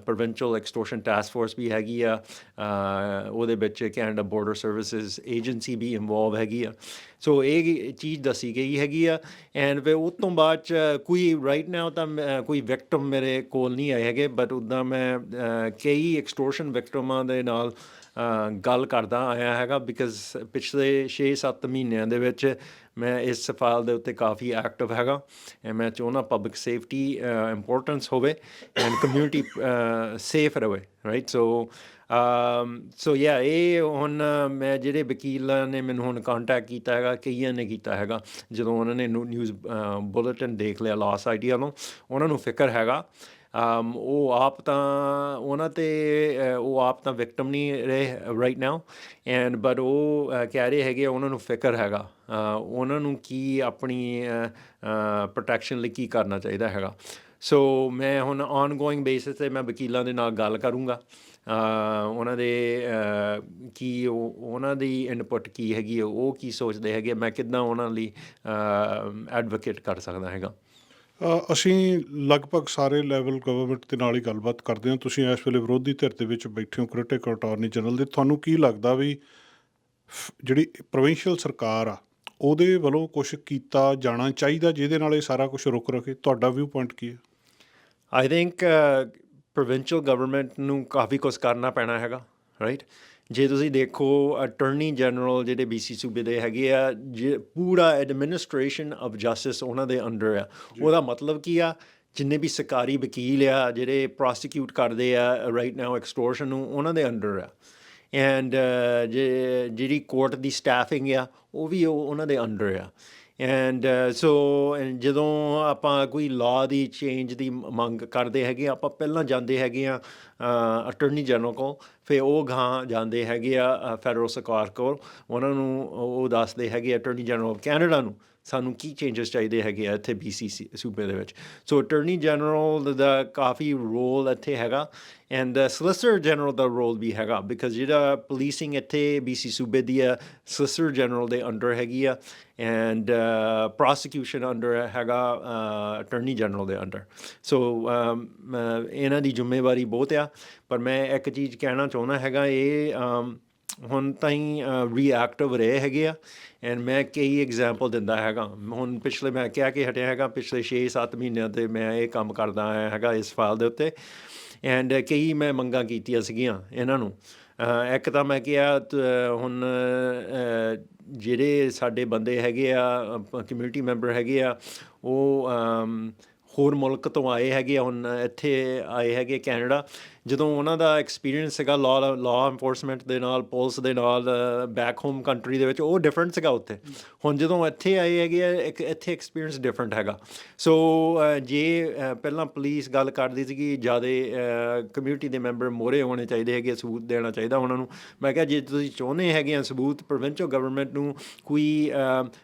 ਪ੍ਰੋਵਿੰਸ਼ੀਅਲ ਐਕਸਟੋਰਸ਼ਨ ਟਾਸਕ ਫੋਰਸ ਵੀ ਹੈਗੀ ਆ ਉਹਦੇ ਵਿੱਚ ਕੈਨੇਡਾ ਬਾਰਡਰ ਸਰਵਿਸਿਜ਼ ਏਜੰਸੀ ਵੀ ਇਨਵੋਲਵ ਹੈਗੀ ਆ। ਸੋ ਇਹ ਚੀਜ਼ ਦੱਸੀ ਗਈ ਹੈਗੀ ਆ ਐਂਡ ਫਿਰ ਉਸ ਤੋਂ ਬਾਅਦ ਚ ਕੋਈ ਰਾਈਟ ਨਾਓ ਤਾਂ ਮੈਂ- ਕੋਈ ਵਿਕਟਮ ਮੇਰੇ ਕੋਲ ਨਹੀਂ ਆਏ ਹੈਗੇ ਬਟ ਉਦਾਂ ਮੈਂ ਕਈ ਐਕਸਟੋਰਸ਼ਨ ਵਿਕਟਮਾਂ ਦੇ ਨਾਲ ਗੱਲ ਕਰਦਾ ਆਇਆ ਹੈਗਾ ਬਿਕਾਜ਼ ਪਿਛਲੇ 6-7 ਮਹੀਨਿਆਂ ਦੇ ਵਿੱਚ ਮੈਂ ਇਸ ਫਾਈਲ ਦੇ ਉੱਤੇ ਕਾਫੀ ਐਕਟਿਵ ਹੈਗਾ ਐ ਮੈਂ ਚਾਹੁੰਦਾ ਪਬਲਿਕ ਸੇਫਟੀ ਇੰਪੋਰਟੈਂਸ ਹੋਵੇ ਐਂਡ ਕਮਿਊਨਿਟੀ ਸੇਫ ਰਹੇ ਰਾਈਟ ਸੋ ਸੋ ਯਾ ਇਹ ਹੁਣ ਮੈਂ ਜਿਹੜੇ ਵਕੀਲਾਂ ਨੇ ਮੈਨੂੰ ਹੁਣ ਕੰਟੈਕਟ ਕੀਤਾ ਹੈਗਾ, ਕਈਆਂ ਨੇ ਕੀਤਾ ਹੈਗਾ, ਜਦੋਂ ਉਹਨਾਂ ਨੇ ਨਿਊਜ਼ ਬੁਲੇਟਿਨ ਦੇਖ ਲਿਆ ਲਾਸ ਆਈਡੀਆ ਨੂੰ ਉਹਨਾਂ ਨੂੰ ਫਿਕਰ ਹੈਗਾ Um, ਉਹ ਆਪ ਤਾਂ ਉਹਨਾਂ ਤੇ ਉਹ ਆਪ ਤਾਂ ਵਿਕਟਮ ਨਹੀਂ ਰਹੇ ਰਾਈਟ ਨਾਓ ਐਂਡ ਬਟ ਉਹ ਕਹਿ ਰਹੇ ਹੈਗੇ ਆ, ਉਹਨਾਂ ਨੂੰ ਫਿਕਰ ਹੈਗਾ। ਉਹਨਾਂ ਨੂੰ ਕੀ ਆਪਣੀ ਪ੍ਰੋਟੈਕਸ਼ਨ ਲਈ ਕੀ ਕਰਨਾ ਚਾਹੀਦਾ ਹੈਗਾ। ਸੋ ਮੈਂ ਹੁਣ ਆਨਗੋਇੰਗ ਬੇਸਿਸ ਤੇ ਮੈਂ ਵਕੀਲਾਂ ਦੇ ਨਾਲ ਗੱਲ ਕਰੂੰਗਾ। ਉਹਨਾਂ ਦੇ ਕੀ ਉਹਨਾਂ ਦੀ ਇਨਪੁਟ ਕੀ ਹੈਗੀ ਉਹ ਕੀ ਸੋਚਦੇ ਹੈਗੇ ਆ, ਮੈਂ ਕਿੱਦਾਂ ਉਹਨਾਂ ਲਈ ਐਡਵੋਕੇਟ ਕਰ ਸਕਦਾ ਹੈਗਾ। ਅ, ਅਸੀਂ ਲਗਭਗ ਸਾਰੇ ਲੈਵਲ ਗਵਰਨਮੈਂਟ ਦੇ ਨਾਲ ਹੀ ਗੱਲਬਾਤ ਕਰਦੇ ਹਾਂ। ਤੁਸੀਂ ਇਸ ਵੇਲੇ ਵਿਰੋਧੀ ਧਿਰ ਦੇ ਵਿੱਚ ਬੈਠੇ ਹੋ ਕ੍ਰਿਟਿਕ ਅਟਾਰਨੀ ਜਨਰਲ ਦੇ। ਤੁਹਾਨੂੰ ਕੀ ਲੱਗਦਾ ਵੀ ਫ- ਜਿਹੜੀ ਪ੍ਰੋਵਿੰਸ਼ੀਅਲ ਸਰਕਾਰ ਆ ਉਹਦੇ ਵੱਲੋਂ ਕੁਝ ਕੀਤਾ ਜਾਣਾ ਚਾਹੀਦਾ ਜਿਹਦੇ ਨਾਲ ਇਹ ਸਾਰਾ ਕੁਝ ਰੁਕ ਰਕੇ ਤੁਹਾਡਾ ਵਿਊ ਪੁਆਇੰਟ ਕੀ ਹੈ? ਆਈ ਥਿੰਕ ਪ੍ਰੋਵਿੰਸ਼ੀਅਲ ਗਵਰਨਮੈਂਟ ਨੂੰ ਕਾਫੀ ਕੁਝ ਕਰਨਾ ਪੈਣਾ ਹੈਗਾ ਰਾਈਟ ਜੇ ਤੁਸੀਂ ਦੇਖੋ ਅਟਾਰਨੀ ਜਨਰਲ ਜਿਹੜੇ BC ਸੂਬੇ ਦੇ ਹੈਗੇ ਆ ਜੇ ਪੂਰਾ ਐਡਮਿਨਿਸਟ੍ਰੇਸ਼ਨ ਆਫ ਜਸਟਿਸ ਉਹਨਾਂ ਦੇ ਅੰਡਰ ਆ। ਉਹਦਾ ਮਤਲਬ ਕੀ ਆ? ਜਿੰਨੇ ਵੀ ਸਰਕਾਰੀ ਵਕੀਲ ਆ ਜਿਹੜੇ ਪ੍ਰੋਸੀਕਿਊਟ ਕਰਦੇ ਆ ਰਾਈਟ ਨਾਓ ਐਕਸਟੋਰਸ਼ਨ ਨੂੰ ਉਹਨਾਂ ਦੇ ਅੰਡਰ ਆ। ਐਂਡ ਜਿਹੜੀ ਕੋਰਟ ਦੀ ਸਟਾਫਿੰਗ ਆ ਉਹ ਵੀ ਉਹ- ਉਹਨਾਂ ਦੇ ਅੰਡਰ ਆ। ਐਂਡ ਸੋ uh, ਜਦੋਂ ਆਪਾਂ ਕੋਈ ਲਾਅ ਦੀ ਚੇਂਜ ਦੀ ਮੰਗ ਕਰਦੇ ਹੈਗੇ ਆ, ਆਪਾਂ ਪਹਿਲਾਂ ਜਾਂਦੇ ਹੈਗੇ ਆ ਅਟਾਰਨੀ ਜਨਰਲ ਕੋਲ ਫਿਰ ਉਹ ਗਾਂ ਜਾਂਦੇ ਹੈਗੇ ਆ ਫੈਡਰਲ ਸਰਕਾਰ ਕੋਲ ਉਹਨਾਂ ਨੂੰ ਉਹ ਦੱਸਦੇ ਹੈਗੇ ਅਟਾਰਨੀ ਜਨਰਲ ਕੈਨੇਡਾ ਨੂੰ। ਸਾਨੂੰ ਕੀ ਚੇਂਜਸ ਚਾਹੀਦੇ ਹੈਗੇ ਆ ਇੱਥੇ BC ਸੂਬੇ ਦੇ ਵਿੱਚ? ਸੋ ਅਟਾਰਨੀ ਜਨਰਲ ਦਾ ਕਾਫੀ ਰੋਲ ਇੱਥੇ ਹੈਗਾ ਐਂਡ ਸੋਲਿਸਿਟਰ ਜਨਰਲ ਦਾ ਰੋਲ ਵੀ ਹੈਗਾ ਬਿਕਾਜ਼ ਜਿਹੜਾ ਪੁਲਿਸਿੰਗ ਇੱਥੇ BC ਸੂਬੇ ਦੀ ਆ ਸੋਲਿਸਿਟਰ ਜਨਰਲ ਦੇ ਅੰਡਰ ਹੈਗੀ ਆ ਐਂਡ ਪ੍ਰੋਸੀਕਿਊਸ਼ਨ ਅੰਡਰ ਹੈਗਾ ਅਟਾਰਨੀ ਜਨਰਲ ਦੇ ਅੰਡਰ ਸੋ ਇਹਨਾਂ ਦੀ ਜ਼ਿੰਮੇਵਾਰੀ ਬਹੁਤ ਆ, ਪਰ ਮੈਂ ਇੱਕ ਚੀਜ਼ ਕਹਿਣਾ ਚਾਹੁੰਦਾ ਹੈਗਾ ਇਹ ਹੁਣ ਤਾਈਂ ਰਿਐਕਟਿਵ ਰਹੇ ਹੈਗੇ ਆ। ਐਂਡ ਮੈਂ ਕਈ ਐਗਜ਼ਾਮਪਲ ਦਿੰਦਾ ਹੈਗਾ। ਹੁਣ ਪਿਛਲੇ ਮੈਂ ਕਿਹਾ ਕਿ ਹਟਿਆ ਹੈਗਾ ਪਿਛਲੇ 6-7 ਮਹੀਨਿਆਂ ਤੇ ਮੈਂ ਇਹ ਕੰਮ ਕਰਦਾ ਆਇਆ ਹੈਗਾ ਇਸ ਫਾਈਲ ਦੇ ਉੱਤੇ। ਐਂਡ ਕਈ ਮੈਂ ਮੰਗਾਂ ਕੀਤੀਆਂ ਸੀਗੀਆਂ ਇਹਨਾਂ ਨੂੰ। ਇੱਕ ਤਾਂ ਮੈਂ ਕਿਹਾ ਹੁਣ ਜਿਹੜੇ ਸਾਡੇ ਬੰਦੇ ਹੈਗੇ ਆ ਕਮਿਊਨਿਟੀ ਮੈਂਬਰ ਹੈਗੇ ਆ ਉਹ ਹੋਰ ਮੁਲਕ ਤੋਂ ਆਏ ਹੈਗੇ ਆ, ਹੁਣ ਇੱਥੇ ਆਏ ਹੈਗੇ ਕੈਨੇਡਾ। ਜਦੋਂ ਉਹਨਾਂ ਦਾ ਐਕਸਪੀਰੀਅੰਸ ਸੀਗਾ ਲਾਅ ਲਾਅ ਐਨਫੋਰਸਮੈਂਟ ਦੇ ਨਾਲ ਪੁਲਿਸ ਦੇ ਨਾਲ ਬੈਕ ਹੋਮ ਕੰਟਰੀ ਦੇ ਵਿੱਚ, ਉਹ ਡਿਫਰੈਂਟ ਸੀਗਾ ਉੱਥੇ। ਹੁਣ ਜਦੋਂ ਇੱਥੇ ਆਏ ਹੈਗੇ ਆ, ਇੱਕ ਇੱਥੇ ਐਕਸਪੀਰੀਅੰਸ ਡਿਫਰੈਂਟ ਹੈਗਾ। ਸੋ ਜੇ ਪਹਿਲਾਂ ਪੁਲਿਸ ਗੱਲ ਕਰਦੀ ਸੀਗੀ, ਜ਼ਿਆਦਾ ਕਮਿਊਨਿਟੀ ਦੇ ਮੈਂਬਰ ਮੋਰੇ ਹੋਣੇ ਚਾਹੀਦੇ ਹੈਗੇ ਸਬੂਤ ਦੇਣਾ ਚਾਹੀਦਾ ਉਹਨਾਂ ਨੂੰ। ਮੈਂ ਕਿਹਾ, ਜੇ ਤੁਸੀਂ ਚਾਹੁੰਦੇ ਹੈਗੇ ਆ ਸਬੂਤ ਪ੍ਰੋਵਿੰਸ਼ੀਅਲ ਗਵਰਨਮੈਂਟ ਨੂੰ ਕੋਈ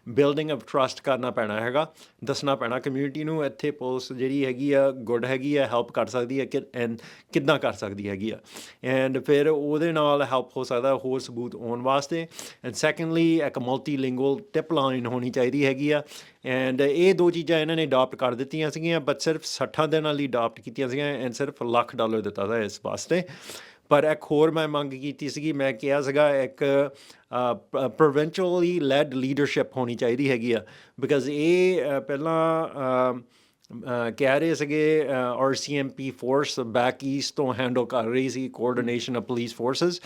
ਬਿਲਡਿੰਗ ਆਫ ਟਰਸਟ ਕਰਨਾ ਪੈਣਾ ਹੈਗਾ, ਦੱਸਣਾ ਪੈਣਾ। ਕਮਿਊਨਿਟੀ ਨੂੰ ਇੱਥੇ ਪੁਲਿਸ ਜਿਹੜੀ ਹੈਗੀ ਆ, ਗੁੱਡ ਹੈਗੀ ਆ ਹੈਲਪ ਕਰ ਸਕਦੀ ਹੈ ਕਿ ਐਂਡ ਕਿੱਦਾਂ ਕਰ ਸਕਦੀ ਹੈਗੀ ਆ। ਐਂਡ ਫਿਰ ਉਹਦੇ ਨਾਲ ਹੈਲਪ ਹੋ ਸਕਦਾ ਹੋਰ ਸਬੂਤ ਆਉਣ ਵਾਸਤੇ। ਐਂਡ ਸੈਕੰਡਲੀ ਇੱਕ ਮਲਟੀਲਿੰਗੁਅਲ ਟਿਪ ਲਾਈਨ ਹੋਣੀ ਚਾਹੀਦੀ ਹੈਗੀ ਆ। ਐਂਡ ਇਹ ਦੋ ਚੀਜ਼ਾਂ ਇਹਨਾਂ ਨੇ ਅਡਾਪਟ ਕਰ ਦਿੱਤੀਆਂ ਸੀਗੀਆਂ ਬਟ ਸਿਰਫ 60 ਦਿਨਾਂ ਲਈ ਅਡਾਪਟ ਕੀਤੀਆਂ ਸੀਗੀਆਂ ਐਂਡ ਸਿਰਫ ਲੱਖ ਡਾਲਰ ਦਿੱਤਾ ਸੀ ਇਸ ਵਾਸਤੇ। ਪਰ ਇੱਕ ਹੋਰ ਮੈਂ ਮੰਗ ਕੀਤੀ ਸੀਗੀ, ਮੈਂ ਕਿਹਾ ਸੀਗਾ ਇੱਕ ਪ੍ਰੋਵਿੰਸ਼ੀਅਲੀ ਲੈਡ ਲੀਡਰਸ਼ਿਪ ਹੋਣੀ ਚਾਹੀਦੀ ਹੈਗੀ ਆ। ਬਿਕਾਜ਼ ਇਹ ਪਹਿਲਾਂ ਕਹਿ ਰਹੇ ਸੀਗੇ ਆਰਸੀਐਮਪੀ ਫੋਰਸ ਬੈਕ ਈਸਟ ਤੋਂ ਹੈਂਡਲ ਕਰ ਰਹੀ ਸੀ ਕੋਆਰਡੀਨੇਸ਼ਨ ਆਫ ਪੁਲਿਸ ਫੋਰਸਸ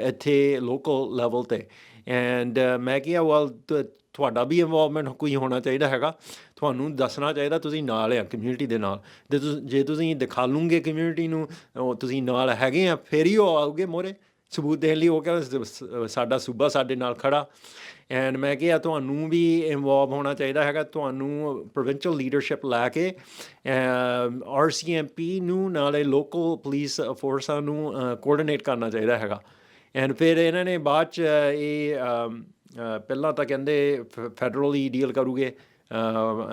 ਇੱਥੇ ਲੋਕਲ ਲੈਵਲ ਤੇ। ਐਂਡ ਮੈਂ ਕਿਹਾ ਵੈਲ ਤੁਹਾਡਾ ਵੀ ਇਨਵੋਲਵਮੈਂਟ ਕੋਈ ਹੋਣਾ ਚਾਹੀਦਾ ਹੈਗਾ। ਤੁਹਾਨੂੰ ਦੱਸਣਾ ਚਾਹੀਦਾ, ਤੁਸੀਂ ਨਾਲ ਆ ਕਮਿਊਨਿਟੀ ਦੇ ਨਾਲ। ਜੇ ਤੁਸੀਂ ਜੇ ਤੁਸੀਂ ਦਿਖਾ ਲੂੰਗੇ ਕਮਿਊਨਿਟੀ ਨੂੰ ਤੁਸੀਂ ਨਾਲ ਹੈਗੇ ਆ, ਫੇਰ ਹੀ ਉਹ ਆਉਗੇ ਮੋਰੇ ਸਬੂਤ ਦੇਣ ਲਈ ਉਹ ਕਹਿੰਦਾ ਸਾਡਾ ਸੂਬਾ ਸਾਡੇ ਨਾਲ ਖੜਾ। ਐਂਡ ਮੈਂ ਕਿਹਾ ਤੁਹਾਨੂੰ ਵੀ ਇਨਵੋਲਵ ਹੋਣਾ ਚਾਹੀਦਾ ਹੈਗਾ, ਤੁਹਾਨੂੰ ਪ੍ਰੋਵਿੰਸ਼ੀਅਲ ਲੀਡਰਸ਼ਿਪ ਲੈ ਕੇ ਆਰਸੀਐਮਪੀ ਨੂੰ, ਨਾਲੇ ਲੋਕਲ ਪੁਲਿਸ ਫੋਰਸਾਂ ਨੂੰ ਕੋਆਰਡੀਨੇਟ ਕਰਨਾ ਚਾਹੀਦਾ ਹੈਗਾ। ਐਂਡ ਫਿਰ ਇਹਨਾਂ ਨੇ ਬਾਅਦ ਚ ਇਹ ਪਹਿਲਾਂ ਤਾਂ ਕਹਿੰਦੇ ਫੈਡਰਲੀ ਡੀਲ ਕਰੂਗੇ